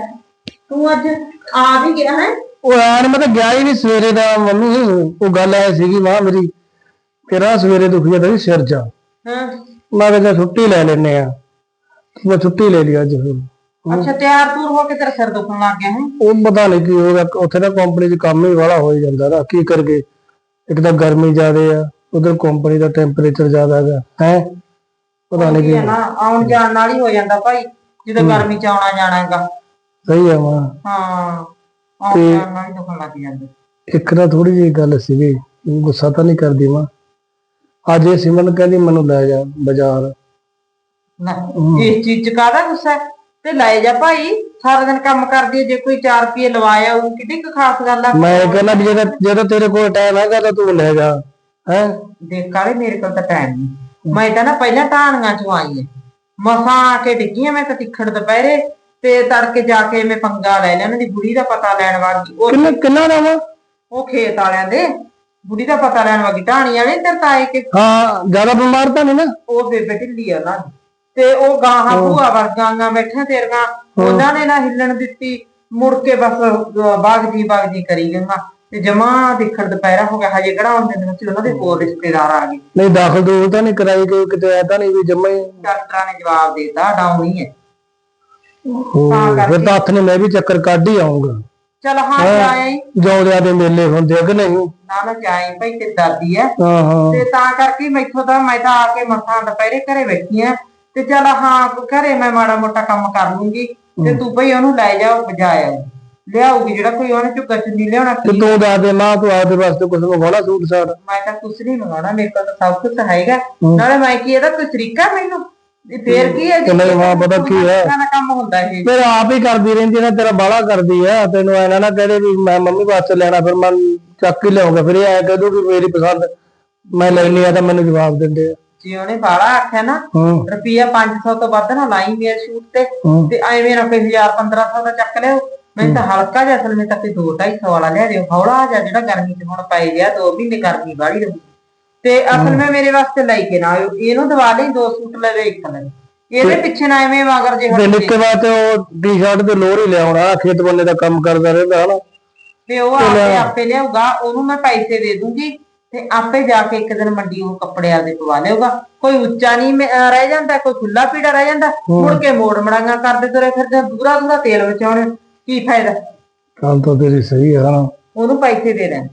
ਤੂੰ ਅੱਜ ਆ ਵੀ ਗਿਆ ਹੈ? ਉਹ ਆਣ ਮੈਂ ਤਾਂ ਗਿਆ ਹੀ ਨਹੀਂ ਸਵੇਰੇ ਦਾ ਮੰਮੀ ਉਹ ਗੱਲ ਆਈ ਸੀਗੀ ਮਾਂ ਮੇਰੀ ਤੇਰਾ ਸਵੇਰੇ ਦੁਖੀ ਜਾਂਦਾ ਸੀ ਸਿਰ ਜਾ। ਹਾਂ। ਮੈਂ ਕਿਹਾ ਚੱਲ ਛੁੱਟੀ ਲੈ ਲੈਨੇ ਆ ਮੈਂ ਛੁੱਟੀ ਲੈ ਲਈ ਅੱਜ ਫਿਰ। ਅੱਛਾ ਤਿਆਰ ਤੂਰ ਹੋ ਕੇ ਤੇਰਾ ਸਿਰ ਦੁਖਣ ਲੱਗ ਗਿਆ ਹੈ। ਉਹ ਪਤਾ ਨਹੀਂ ਕੀ ਹੋ ਗਿਆ ਉੱਥੇ ਨਾ ਕੰਪਨੀ 'ਚ ਕੰਮ ਹੀ ਵਾਲਾ ਹੋ ਜਾਂਦਾ ਨਾ ਕੀ ਕਰਗੇ ਇੱਕ ਤਾਂ ਗਰਮੀ ਜ਼ਿਆਦੇ ਆ ਉਧਰ ਕੰਪਨੀ ਦਾ ਟੈਂਪਰੇਚਰ ਜ਼ਿਆਦਾ ਹੈਗਾ ਹੈ? ਪਤਾ ਨਹੀਂ ਕੀ ਨਾ ਆਉਣ ਜਾਣ ਨਾਲ ਹੀ ਹੋ ਜਾਂਦਾ ਭਾਈ ਜਦੋਂ ਗਰਮੀ ਚ ਆਉਣਾ ਜਾਣਾ ਹੈਗਾ। ਸਹੀ ਆ ਮਾਂ। ਹਾਂ ਆਉਣ ਜਾਣ ਨਾਲ ਹੀ ਦੁਖਣ ਲੱਗ ਜਾਂਦਾ। ਇੱਕ ਨਾ ਥੋੜੀ ਜਿਹੀ ਗੱਲ ਸੀਗੀ ਗੁੱਸਾ ਤਾਂ ਨਹੀਂ ਕਰਦੀ ਮਾਂ। ਅੱਜ ਇਹ ਸਿਮਰਨ ਕਹਿੰਦੀ ਮੈਨੂੰ ਲੈ ਜਾ ਬਾਜ਼ਾਰ। ਲੈ ਇਸ ਚੀਜ਼ ਚ ਕਾਹਦਾ ਗੁੱਸਾ ਹੈ? ਤੇ ਲੈ ਜਾ ਭਾਈ ਸਾਰਾ ਦਿਨ ਕੰਮ ਕਰਦੀ ਹੈ ਜੇ ਕੋਈ 4 ਰੁਪਏ ਲਵਾਇਆ ਉਹ ਕਿੱਡੀ ਕੁ ਖਾਸ ਗੱਲ ਆ? ਮੈਂ ਕਹਿੰਦਾ ਵੀ ਜਦੋਂ ਜਦੋਂ ਤੇਰੇ ਕੋਲ ਟਾਈਮ ਹੈਗਾ ਤਾਂ ਤੂੰ ਲੈ ਜਾ ਹੈ? ਦੇਖ ਕਾਲੇ ਮੇਰੇ ਕੋਲ ਤਾਂ ਟਾਈਮ ਨਹੀਂ ਮੈਂ ਤਾਂ ਨਾ ਪਹਿਲਾਂ ਢਾਣੀਆਂ ਚ ਆਈ ਐ ਮਸਾਂ ਆ ਕੇ ਡਿੱਗੀਆਂ ਮੈਂ ਤਾਂ ਤਿੱਖੜ ਦੁਪਹਿਰੇ ਤੇ ਤੜਕੇ ਜਾ ਕੇ ਮੈਂ ਪੰਗਾ ਲੈ ਲਿਆ। ਉਹਨਾਂ ਦੀ ਬੁੜੀ ਦਾ ਪਤਾ ਲੈਣ ਵਾਗੀ ਉਹ ਕਿੰਨਾ ਕਿੰਨਾ ਦਾ ਵਾ? ਉਹ ਖੇਤ ਵਾਲਿਆਂ ਦੇ। ਬੁੜੀ ਦਾ ਪਤਾ ਲੈਣ ਵਾਗੀ ਢਾਣੀ ਵਾਲੇ ਤੇਰੇ ਤਾਏ ਕੇ ਹਾਂ ਜ਼ਿਆਦਾ ਬਿਮਾਰ ਤਾਂ ਨਹੀਂ ਨਾ? ਉਹ ਬੇਬੇ ਢਿੱਲੀ ਆ ਦੀ। ਤੇ ਉਹ ਗਾਹਾਂ ਭੂਆ ਵਰਗਾਂਗਾ ਬੈਠਾ ਤੇਰੀਆਂ ਉਹਨਾਂ ਨੇ ਨਾ ਹਿੱਲਣ ਦਿੱਤੀ ਮੁੜ ਕੇ ਬਸ ਬਾਗ ਜੀ ਬਾਗ ਜੀ ਕਰੀ ਗਈਆਂ। ਤੇ ਜਮਾ ਦੇਖਣ ਦੁਪਹਿਰਾ ਹੋ ਗਿਆ ਹਜੇ ਕਿਹੜਾ ਹੁੰਦੇ ਨੇ ਸੀ ਉਹਨਾਂ ਦੇ ਹੋਰ ਰਿਸ਼ਤੇਦਾਰ ਆ ਗਏ। ਨਹੀਂ ਦਾਖਲ ਦੂਰ ਤਾਂ ਨਹੀਂ ਕਰਾਈ ਕੋਈ ਕਿਤੇ ਐ ਤਾਂ ਨਹੀਂ ਵੀ ਜੰਮੇ ਡਾਕਟਰਾਂ ਨੇ ਜਵਾਬ ਦੇ ਦਿੱਤਾ ਡਾਊਨ ਹੀ। ਹੈ ਫਿਰ ਤਾਂ ਹੱਥ ਨੇ ਮੈਂ ਵੀ ਚੱਕਰ ਕੱਢ ਹੀ ਆਉਂਗਾ ਚਲ ਹਾਂ ਹੀ। ਜੌਲਿਆਂ ਦੇ ਮੇਲੇ ਹੁੰਦੇ ਆ ਕਿ ਨਹੀਂ? ਨਾ ਨਾ ਜਾਏ ਭਾਈ ਤੇ ਦਾਦੀ ਹੈ। ਹਾਂ ਹਾਂ। ਤੇ ਤਾਂ ਕਰਕੇ ਮੈਥੋਂ ਤਾਂ ਮੈਂ ਤਾਂ ਆ ਕੇ ਮਸਾਂ ਦੁਪਹਿਰੇ ਘਰੇ ਬੈਠੀ ਆ ਤੇ ਚਲ ਹਾਂ ਘਰੇ ਮੈਂ ਮਾੜਾ ਮੋਟਾ ਕੰਮ ਕਰ ਲੂੰਗੀ। ਤੇ ਤੂੰ ਭਈ ਉਹਨੂੰ ਲੈ ਜਾ ਬਜਾਇਆ ਲਿਆਉਗੀ ਜਿਹੜਾ ਕੋਈ ਉਹਨੇ ਝੁੱਗਾ ਚੁੰਨੀ ਲਿਆਉਣਾ ਤੇ ਤੂੰ ਦੱਸ ਦੇ ਮਾਂ ਤੂੰ ਆਪਦੇ ਵਾਸਤੇ ਕੁਝ ਮੰਗਵਾਉਣਾ ਸੂਟ ਸਾਟ? ਮੈਂ ਤਾਂ ਕੁਛ ਨਹੀਂ ਮੰਗਾਉਣਾ ਮੇਰੇ ਕੋਲ ਤਾਂ ਸਭ ਕੁਝ ਹੈਗਾ। ਨਾਲੇ ਮੈਂ ਕੀ ਇਹਦਾ ਕੋਈ ਤਰੀਕਾ ਮੈਨੂੰ? ਇਹ ਫੇਰ ਕੀ ਹੈ? ਤੇ ਨਹੀਂ ਮਾਂ ਪਤਾ ਕੀ ਹੈ? ਦਾ ਕੰਮ ਹੁੰਦਾ ਇਹ? ਫਿਰ ਆਪ ਹੀ ਕਰਦੀ ਰਹਿੰਦੀ ਨਾ ਤੇਰਾ ਬਾਲਾ ਕਰਦੀ ਆ ਤੈਨੂੰ ਐ ਨਾ ਨਾ ਕਹਦੇ ਵੀ ਮੈਂ ਮੰਮੀ ਵਾਸਤੇ ਲੈਣਾ ਫਿਰ ਮੈਂ ਚੱਕ ਹੀ ਲਿਆਉਂਗਾ ਫਿਰ ਇਹ ਐ ਮੇਰੀ ਪਸੰਦ ਮੈਂ ਲੈਣੀ ਆ ਤਾਂ ਮੈਨੂੰ ਜਵਾਬ ਦਿੰਦੇ ਆ। ਜੇ ਉਹਨੇ ਬਾਲਾ ਆਖਿਆ ਨਾ ਹਾਂ। ਰੁਪਿਆ 500 ਤੋਂ ਵੱਧ ਨਾ ਲਾਈ ਮੇਰੇ ਸ਼ੂਟ ਤੇ ਹਾਂ। ਤੇ ਐਵੇਂ ਨਾ ਕੋਈ 1000 1500 ਦਾ ਚੱਕ ਲਿਓ। ਮੈਂ ਤਾਂ ਹਲਕਾ ਜਿਹਾ ਅਸਲ ਵਿੱਚ ਤਾਂ ਕੋਈ 2 250 ਵਾਲਾ ਲਿਆ ਦਿਓ ਹੌਲਾ ਜਿਹਾ ਜਿਹੜਾ ਗਰਮੀ 'ਚ ਹੁਣ ਪੈ ਗਿਆ 2 ਮਹੀਨੇ ਗਰਮੀ ਬਾੜੀ ਰਹੂ। ਤੇ ਅਸਲ ਵਿੱਚ ਮੇਰੇ ਵਾਸਤੇ ਲੈ ਕੇ ਨਾ ਆਇਓ। ਇਹਨੂੰ ਦਵਾ ਲਈ ਦੋ ਸੂਟ ਲੈ ਲੈ ਇੱਕ ਲੈ ਇਹਦੇ ਪਿੱਛੇ ਨਾ ਐਵੇਂ ਮਗਰ ਜੇ ਤੇ ਹਟ ਨਿੱਕੇ ਬਾਤ ਉਹ ਟੀ-ਸ਼ਰਟ ਤੇ ਲੋਰ ਹੀ ਲਿਆਉਣਾ ਖੇਤ ਬੰਨੇ ਦਾ ਕੰਮ ਕਰਦਾ ਰਹਿੰਦਾ ਹਨਾ। ਤੇ ਉਹ ਆਪੇ ਆਪੇ ਲਿਆਊਗਾ ਉਹਨੂੰ ਮੈਂ ਪੈਸੇ ਦੇ ਦੂੰਗੀ। ਤੇ ਆਪੇ ਜਾ ਕੇ ਇੱਕ ਦਿਨ ਮੰਡੀ ਉਹ ਕੱਪੜਿਆਂ ਦੇ ਪਵਾ ਲਿਆਊਗਾ। ਕੋਈ ਉੱਚਾ ਨਹੀਂ ਮੈਂ- ਅਹ ਰਹਿ ਜਾਂਦਾ ਕੋਈ ਖੁੱਲਾ ਪੀੜਾ ਰਹਿ ਜਾਂਦਾ। ਮੁੜ ਕੇ ਮੋੜ ਮੜਾਂਗਾ ਕਰਦੇ ਤੁਰੇ ਫਿਰਦੇ ਦੂਰਾ ਦੂਰਾ ਤੇਲ ਬਚਾਉਣੇ ਕੀ ਫਾਇਦਾ? ਗੱਲ ਤਾਂ ਤੇਰੀ ਸਹੀ ਹੈ ਹਨਾ ਉਹਨੂੰ ਪੈਸੇ ਦੇ ਦੇਣ।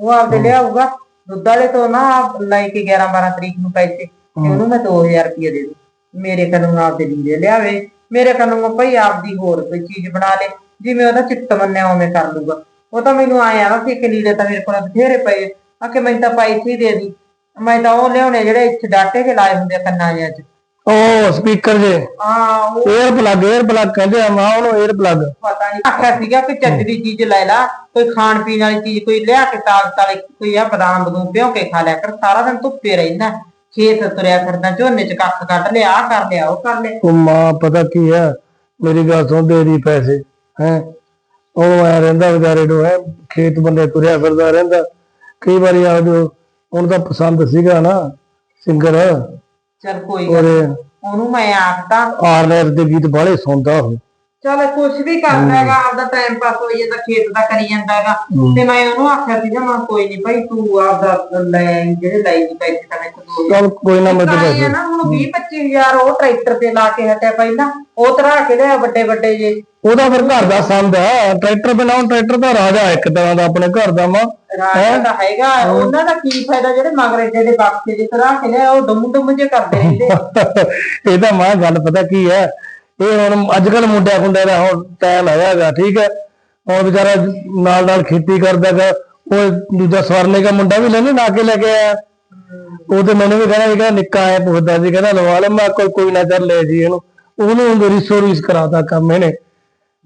ਉਹ ਆਪਦੇ ਲਿਆਊਗਾ। ਦੁੱਧ ਵਾਲੇ ਤੋਂ ਨਾ ਆਪ ਲੈ ਕੇ 11 12 ਤਰੀਕ ਨੂੰ ਪੈਸੇ ਤੇ ਉਹਨੂੰ ਮੈਂ 2000 ਰੁਪਏ ਦੇ ਦੂੰ। ਮੇਰੇ ਕੋਲੋਂ ਆਪਦੇ ਲੀੜੇ ਲਿਆਵੇ। ਮੇਰੇ ਕੋਲੋਂ ਭਈ ਆਪਦੀ ਹੋਰ ਕੋਈ ਚੀਜ਼ ਬਣਾ ਲੇ। ਜਿਵੇਂ ਉਹਦਾ ਚਿੱਤ ਮੰਨਿਆ ਉਵੇਂ ਕਰ ਲੂਗਾ ਉਹ ਤਾਂ ਮੈਨੂੰ ਆਇਆ ਨਾ ਕਿ ਇੱਕ ਲੀੜੇ ਤਾਂ ਮੇਰੇ ਕੋਲ ਬਥੇਰੇ ਪਏ ਆ ਮੈਨੂੰ ਤਾਂ ਪਾਈ ਇੱਥੇ ਹੀ ਦੇ ਦੀ। ਮੈਂ ਤਾਂ ਉਹ ਲਿਆਉਣੇ ਜਿਹੜੇ ਇੱਥੇ ਡਾਟੇ ਕੇ ਲਾਏ ਹੁੰਦੇ ਆ ਕੰਨਾਂ ਜਿਹਾ ਚ। ਉਹ ਸਪੀਕਰ ਜੇ। ਆ ਉਹ 에ਅਰ ਪਲੱਗ 에ਅਰ ਪਲੱਗ ਕਹਿੰਦੇ ਆ ਮਾਂ ਉਹਨੂੰ 에ਅਰ ਪਲੱਗ ਪਤਾ ਨਹੀਂ ਆਖਿਆ ਸੀਗਾ ਕਿ ਚੱਜ ਦੀ ਚੀਜ਼ ਲੈ ਲਾ ਕੋਈ ਖਾਣ ਪੀਣ ਵਾਲੀ ਚੀਜ਼ ਕੋਈ ਲਿਆ ਕੇ ਤਾਕਤ ਵਾਲੀ ਕੋਈ ਆ ਬਦਾਮ ਬਦੂਮ ਭਿਓ ਕੇ ਖਾ ਲਿਆ ਕਰ ਸਾਰਾ ਦਿਨ ਧੁੱਪੇ ਰਹਿੰਦਾ। ਖੇਤ ਤੁਰਿਆ ਫਿਰਦਾ ਝੋਨੇ ਚ ਕੱਖ ਕੱਢ ਲਿਆ ਆ ਕਰ ਲਿਆ ਉਹ ਕਰ ਲਿਆ। ਉਹ ਮਾਂ ਪਤਾ ਕੀ ਆ? ਮੇਰੀ ਗੱਲ ਸੁਣ ਦੇ ਦੀ ਪੈਸੇ ਹੈ। ਉਹ ਆ ਰਹਿੰਦਾ ਵਿਚਾਰੇ ਨੂੰ ਹੈ। ਖੇਤ ਬੰਦੇ ਤੁਰਿਆ ਫਿਰਦਾ ਰਹਿੰਦਾ। ਕਈ ਵਾਰੀ ਆ ਜੋ ਉਹਨੂੰ ਤਾਂ ਪਸੰਦ ਸੀਗਾ ਨਾ ਸਿੰਗਰ ਚਲ ਕੋਈ ਗੱਲ। ਉਹਨੂੰ ਮੈਂ ਆਖਤਾ। ਆਰਨਰ ਦੇ ਗੀਤ ਬਾਹਲੇ ਸੁਣਦਾ ਉਹ। ਚਲ ਕੁਛ ਵੀ ਕਰਦਾ ਹੈਗਾ ਆਪਦਾ ਟਾਈਮ ਪਾਸ ਹੋਈ ਜਾਂਦਾ ਖੇਤ ਦਾ ਕਰੀ ਜਾਂਦਾ ਹੈਗਾ। ਤੇ ਮੈਂ ਉਹਨੂੰ ਆਖਿਆ ਸੀਗਾ ਮੈਂ ਕੋਈ ਨਹੀਂ ਭਾਈ ਤੂੰ ਆਪਦਾ ਲੈ ਆਈ, ਜਿਹੜੇ ਲੈ ਜੀ ਪੈਸੇ ਤਾਂ ਮੈਨੂੰ ਦੋ ਚੱਲ ਕੋਈ ਨਾ ਮੈਂ ਤੇ ਤਾਂ ਇਹ ਪੈਸੇ ਆ ਨਾ ਹੁਣ 20 25000 ਉਹ ਟਰੈਕਟਰ ਤੇ ਲਾ ਕੇ ਹਟਿਆ ਪਹਿਲਾਂ ਉਹ ਤਰਾ ਕੇ ਲਿਆ ਵੱਡੇ ਵੱਡੇ ਜੇ। ਉਹਦਾ ਫਿਰ ਘਰ ਦਾ ਸੰਦ ਹੈ ਟਰੈਕਟਰ ਬਿਨਾਂ ਹੁਣ ਟਰੈਕਟਰ ਦਾ ਰਾਜਾ ਇੱਕ ਤਰ੍ਹਾਂ ਦਾ ਆਪਣੇ ਘਰ ਦਾ ਮਾਂ ਰਾਜਾ ਦਾ ਹੈਗਾ ਉਹਨਾਂ ਦਾ ਕੀ ਫਾਇਦਾ ਜਿਹੜੇ ਮਗਰੇ ਜਿਹੜੇ ਬਾਕਸੇ ਦੇ ਤਰਾ ਕੇ ਲਿਆ ਉਹ ਡੁੰਮ ਡੁੰਮ ਜੇ ਕਰਦੇ ਰਹਿੰਦੇ ਇਹ ਤਾਂ ਮਾਂ ਗੱਲ ਪਤਾ ਕੀ ਹੈ ਇਹ ਹੁਣ ਅੱਜ ਕੱਲ ਮੁੰਡਿਆਂ ਖੁੰਡਿਆਂ ਦਾ ਹੁਣ ਟਾਈਮ ਹੈਗਾ ਠੀਕ ਹੈ। ਹੁਣ ਵਿਚਾਰਾ ਨਾਲ ਨਾਲ ਖੇਤੀ ਕਰਦਾਗਾ ਉਹ ਦੂਜਾ ਸਵਰਨੇ ਦਾ ਮੁੰਡਾ ਵੀ ਲੈਣੇ ਨਾ ਕੇ ਲੈ ਕੇ ਆਇਆ। ਉਹ ਤੇ ਮੈਨੂੰ ਵੀ ਕਹਿੰਦਾ ਕਹਿੰਦਾ ਨਿੱਕਾ ਆਇਆ ਪੁੱਛਦਾ ਸੀ ਕਹਿੰਦਾ ਲਵਾ ਲੈ ਮੈਂ ਕੋਈ ਕੋਈ ਨਾ ਚੱਲ ਲੈ ਜੀ ਇਹਨੂੰ। ਉਹਨੂੰ ਮੇਰੀ ਸਰਵਿਸ ਕਰਾਤਾ ਕੰਮ ਇਹਨੇ।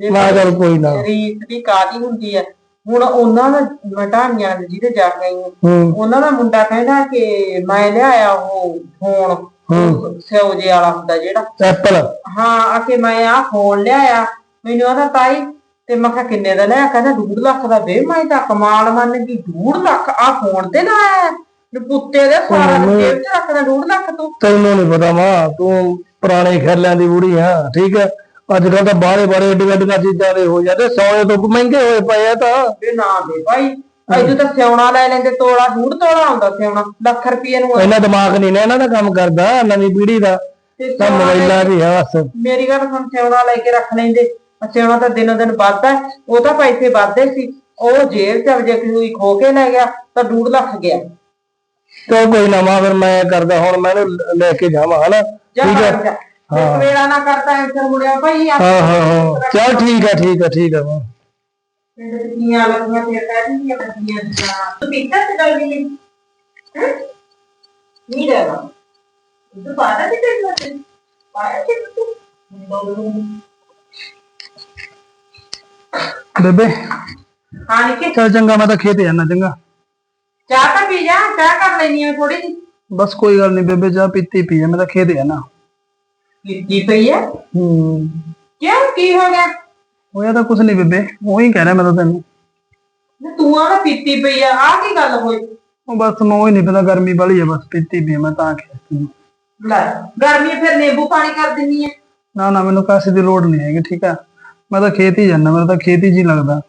ਕਿਹਾ ਚੱਲ ਕੋਈ ਨਾ। ਰੀਤ ਦੀ ਕਾਦੀ ਹੁੰਦੀ ਹੈ ਹੁਣ ਉਹਨਾਂ ਦਾ ਮਟਾਣੀਆਂ ਦੇ ਜਿਹਦੇ ਜਾ ਗਈ ਉਹਨਾਂ ਦਾ ਮੁੰਡਾ ਕਹਿੰਦਾ ਕਿ ਮੈਂ ਲਿਆਇਆ ਉਹ ਫੋਨ। ਸਿਓ ਜੇ ਵਾਲਾ ਹੁੰਦਾ ਜਿਹੜਾ। ਐਪਲ ਹਾਂ ਆ ਕੇ ਮੈਂ ਆ ਫੋਨ ਲਿਆਇਆ। ਮੈਨੂੰ ਆਦਾ ਤਾਈ ਤੇ ਮੈਂ ਕਿਹਾ ਕਿੰਨੇ ਦਾ ਲਿਆ? ਕਹਿੰਦਾ 2 ਲੱਖ ਦਾ। ਵੇ ਮੈਂ ਤਾਂ ਕਮਾਲ ਮੰਨ ਗਈ। 2 ਲੱਖ ਆ ਫੋਨ ਤੇ ਲਾਇਆ ਪੁੱਤੇ ਦੇ ਸਾਰਾ ਜੇਬ ਚ ਰੱਖਦਾ 2 ਲੱਖ ਤੂੰ। ਤੈਨੂੰ ਨਹੀਂ ਪਤਾ ਮਾਂ ਤੂੰ ਪੁਰਾਣੇ ਖੇਲਿਆਂ ਦੀ ਬੁੜੀ ਆ ਠੀਕ ਹੈ ਅੱਜ ਕੱਲ ਤਾਂ ਬਾਹਰੇ ਬਾਹਰੇ ਏਡੀ ਵੱਡੀਆਂ ਚੀਜ਼ਾਂ ਦੇ ਹੋ ਜਾਂਦੇ ਸੌਏ ਤੋਂ ਮਹਿੰਗੇ ਹੋਏ ਪਏ ਆ ਤਾਂ। ਵੀ ਨਾ ਦੇ ਭਾਈ ਅਜੇ ਤਾਂ ਸਿਉਣਾ ਲੈ ਲੈਂਦੇ ਤੋਲਾ ਡੂੜ ਤੋਲਾ ਹੁੰਦਾ ਸਿਉਣਾ ਲੱਖ ਰੁਪਏ ਨੂੰ ਇਹਨਾਂ ਦਿਮਾਗ ਨਹੀਂ ਨਾ ਇਹਨਾਂ ਦਾ ਕੰਮ ਕਰਦਾ ਨਵੀਂ ਪੀੜ੍ਹੀ ਦਾ। ਤੇ ਤਾਂ ਸਿਉਣਾ ਮੋਬਾਈਲਾਂ ਦੀ ਹੈ ਬਸ। ਮੇਰੀ ਗੱਲ ਸੁਣ ਸਿਉਣਾ ਲੈ ਕੇ ਰੱਖ ਲੈਂਦੇ। ਆ ਸਿਉਣਾ ਤਾਂ ਦਿਨੋ ਦਿਨ ਵੱਧਦਾ ਹੈ। ਉਹ ਤਾਂ ਪੈਸੇ ਵੱਧਦੇ ਸੀ। ਉਹ ਜੇਬ ਚ ਜੇ ਕੋਈ ਖੋ ਕੇ ਲੈ ਗਿਆ ਤਾਂ 2 ਲੱਖ ਗਿਆ। ਚਲ ਕੋਈ ਨਾ ਮਾਂ ਫਿਰ ਮੈਂ ਕਰਦਾ ਹੁਣ ਮੈਂ ਇਹਨੂੰ ਲੈ ਕੇ ਜਾਵਾਂ ਹਨਾ? ਜਾ ਠੀਕ ਹੈ। ਇੱਕ ਵੇਲਾ ਨਾ ਕਰਦਾ ਐਂਸਰ ਮੁੜਿਆ ਭਾਈ ਆ ਹਾਂ ਹਾਂ ਹਾਂ। ਚਲ ਠੀਕ ਹੈ ਠੀਕ ਹੈ ਠੀਕ ਹੈ ਮਾਂ ਪਿੰਡ ਚ ਕੀਆਂ ਲੱਗੀਆਂ ਫਿਰ ਕਹਿ ਦਿੰਦੀਆਂ ਬੱਤੀਆਂ ਦੀਆਂ ਤੂੰ ਪੀਤਾ ਤੇ ਗੱਲ ਨਹੀਂ ਹੈਂ? ਨਹੀਂ ਰਹਿਣਾ ਤੂੰ ਪਾਦਾ ਤੇ ਤੇ ਮਤ ਪਾਇਆ ਕਿ ਤੂੰ ਬੇਬੇ ਹਾਂ ਨਿੱਕੇ ਚੱਲ ਚੰਗਾ ਮੈਂ ਤਾਂ ਖੇਤ ਜਾਣਾ ਚੰਗਾ ਚਾਹ ਤਾਂ ਪੀ ਜਾ ਚਾਹ ਕਰ ਲੈਣੀ ਆ ਥੋੜੀ ਜਿਹੀ ਬਸ ਕੋਈ ਗੱਲ ਨਹੀਂ ਬੇਬੇ ਚਾਹ ਪੀਤੀ ਪੀ ਆ ਹੋਇਆ ਤਾਂ ਕੁਝ ਨਹੀਂ ਬੇਬੇ ਉਹੀ ਕਹਿ ਰਿਹਾ ਮੈਂ ਤਾਂ ਤੈਨੂੰ। ਨਾ ਤੂੰ ਆ ਨਾ ਪੀਤੀ ਪਈ ਆ ਆ ਕੀ ਗੱਲ ਹੋਈ? ਉਹ ਬਸ ਮੈਂ ਉਹੀ ਨਹੀਂ ਪਤਾ ਗਰਮੀ ਵਾਲੀ ਹੈ ਬਸ ਪੀਤੀ ਆ, ਮੈਂ ਤਾਂ ਕਿਹਾ ਤੈਨੂੰ। ਲੈ ਗਰਮੀ ਆ, ਫਿਰ ਨਿੰਬੂ ਪਾਣੀ ਕਰ ਦਿੰਨੀ ਆ। ਨਾ ਨਾ ਮੈਨੂੰ ਕਾਸੇ ਦੀ ਲੋੜ ਨਹੀਂ ਹੈਗੀ ਠੀਕ ਆ? ਮੈਂ ਤਾਂ ਖੇਤ ਹੀ ਜਾਣਾ ਮੇਰਾ ਤਾਂ ਖੇਤ ਹੀ ਜੀ ਲੱਗਦਾ।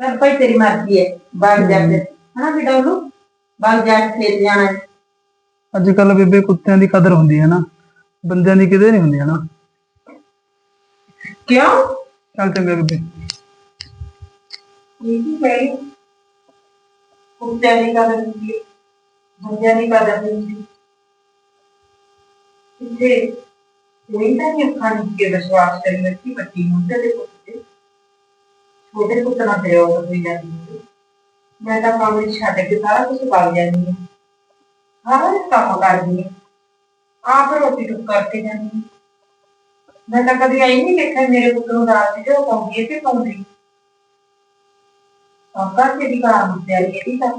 ਚੱਲ ਭਾਈ ਤੇਰੀ ਮਰਜ਼ੀ ਹੈ ਬਾਗ ਜਾ ਕੇ। ਹਨਾ ਬੇਟਾ ਉਹਨੂੰ ਬਾਗ ਜਾ ਕੇ ਖੇਤ ਜਾਣਾ ਹੈ। ਅੱਜ ਕੱਲ ਬੇਬੇ ਕੁੱਤਿਆਂ ਦੀ ਕਦਰ ਹੁੰਦੀ ਹੈ ਨਾ ਬੰਦਿਆਂ ਦੀ ਕਿਤੇ ਨਹੀਂ ਹੁੰਦੀ ਹੈ ਨਾ ਕਿਉਂ? ਚੱਲ ਚੰਗਾ ਬੇਬੇ ਇਹ ਕੀ ਹੈ ਕੁੱਤਿਆਂ ਦੀ ਕਦਰ ਹੁੰਦੀ ਹੈ ਬੰਦਿਆਂ ਦੀ ਕਦਰ ਨਹੀਂ ਹੁੰਦੀ ਇੱਥੇ ਕੋਈ ਤਾਂ ਨਹੀਂ ਅੱਖਾਂ ਨੂੰ ਕੇ ਵਿਸ਼ਵਾਸ ਕਰੀ ਰੱਖੀ ਬੱਤੀ ਨੂੰ ਤੇ ਦੇ ਕੁੱਤੇ ਛੋਟੇ ਪੁੱਤ ਨਾਲ ਤੇ ਉਹ ਹੋਈ ਜਾਂਦੀ ਹੈ ਮੈਂ ਤਾਂ ਕੰਮ ਨੂੰ ਮੈਂ ਤਾਂ ਕਦੀ ਆਈ ਨਹੀਂ ਦੇਖਿਆ ਮੇਰੇ ਪੁੱਤ ਨੂੰ ਰਾਤ ਦੇ ਉਹ ਪਾਉਂਦੀ ਹੈ ਕਿ ਪਾਉਂਦੀ ਆਕਾ ਤੇ ਦੀ ਕਾਰ ਹੁੰਦੀ ਹੈ ਇਹਦੀ ਤਾਂ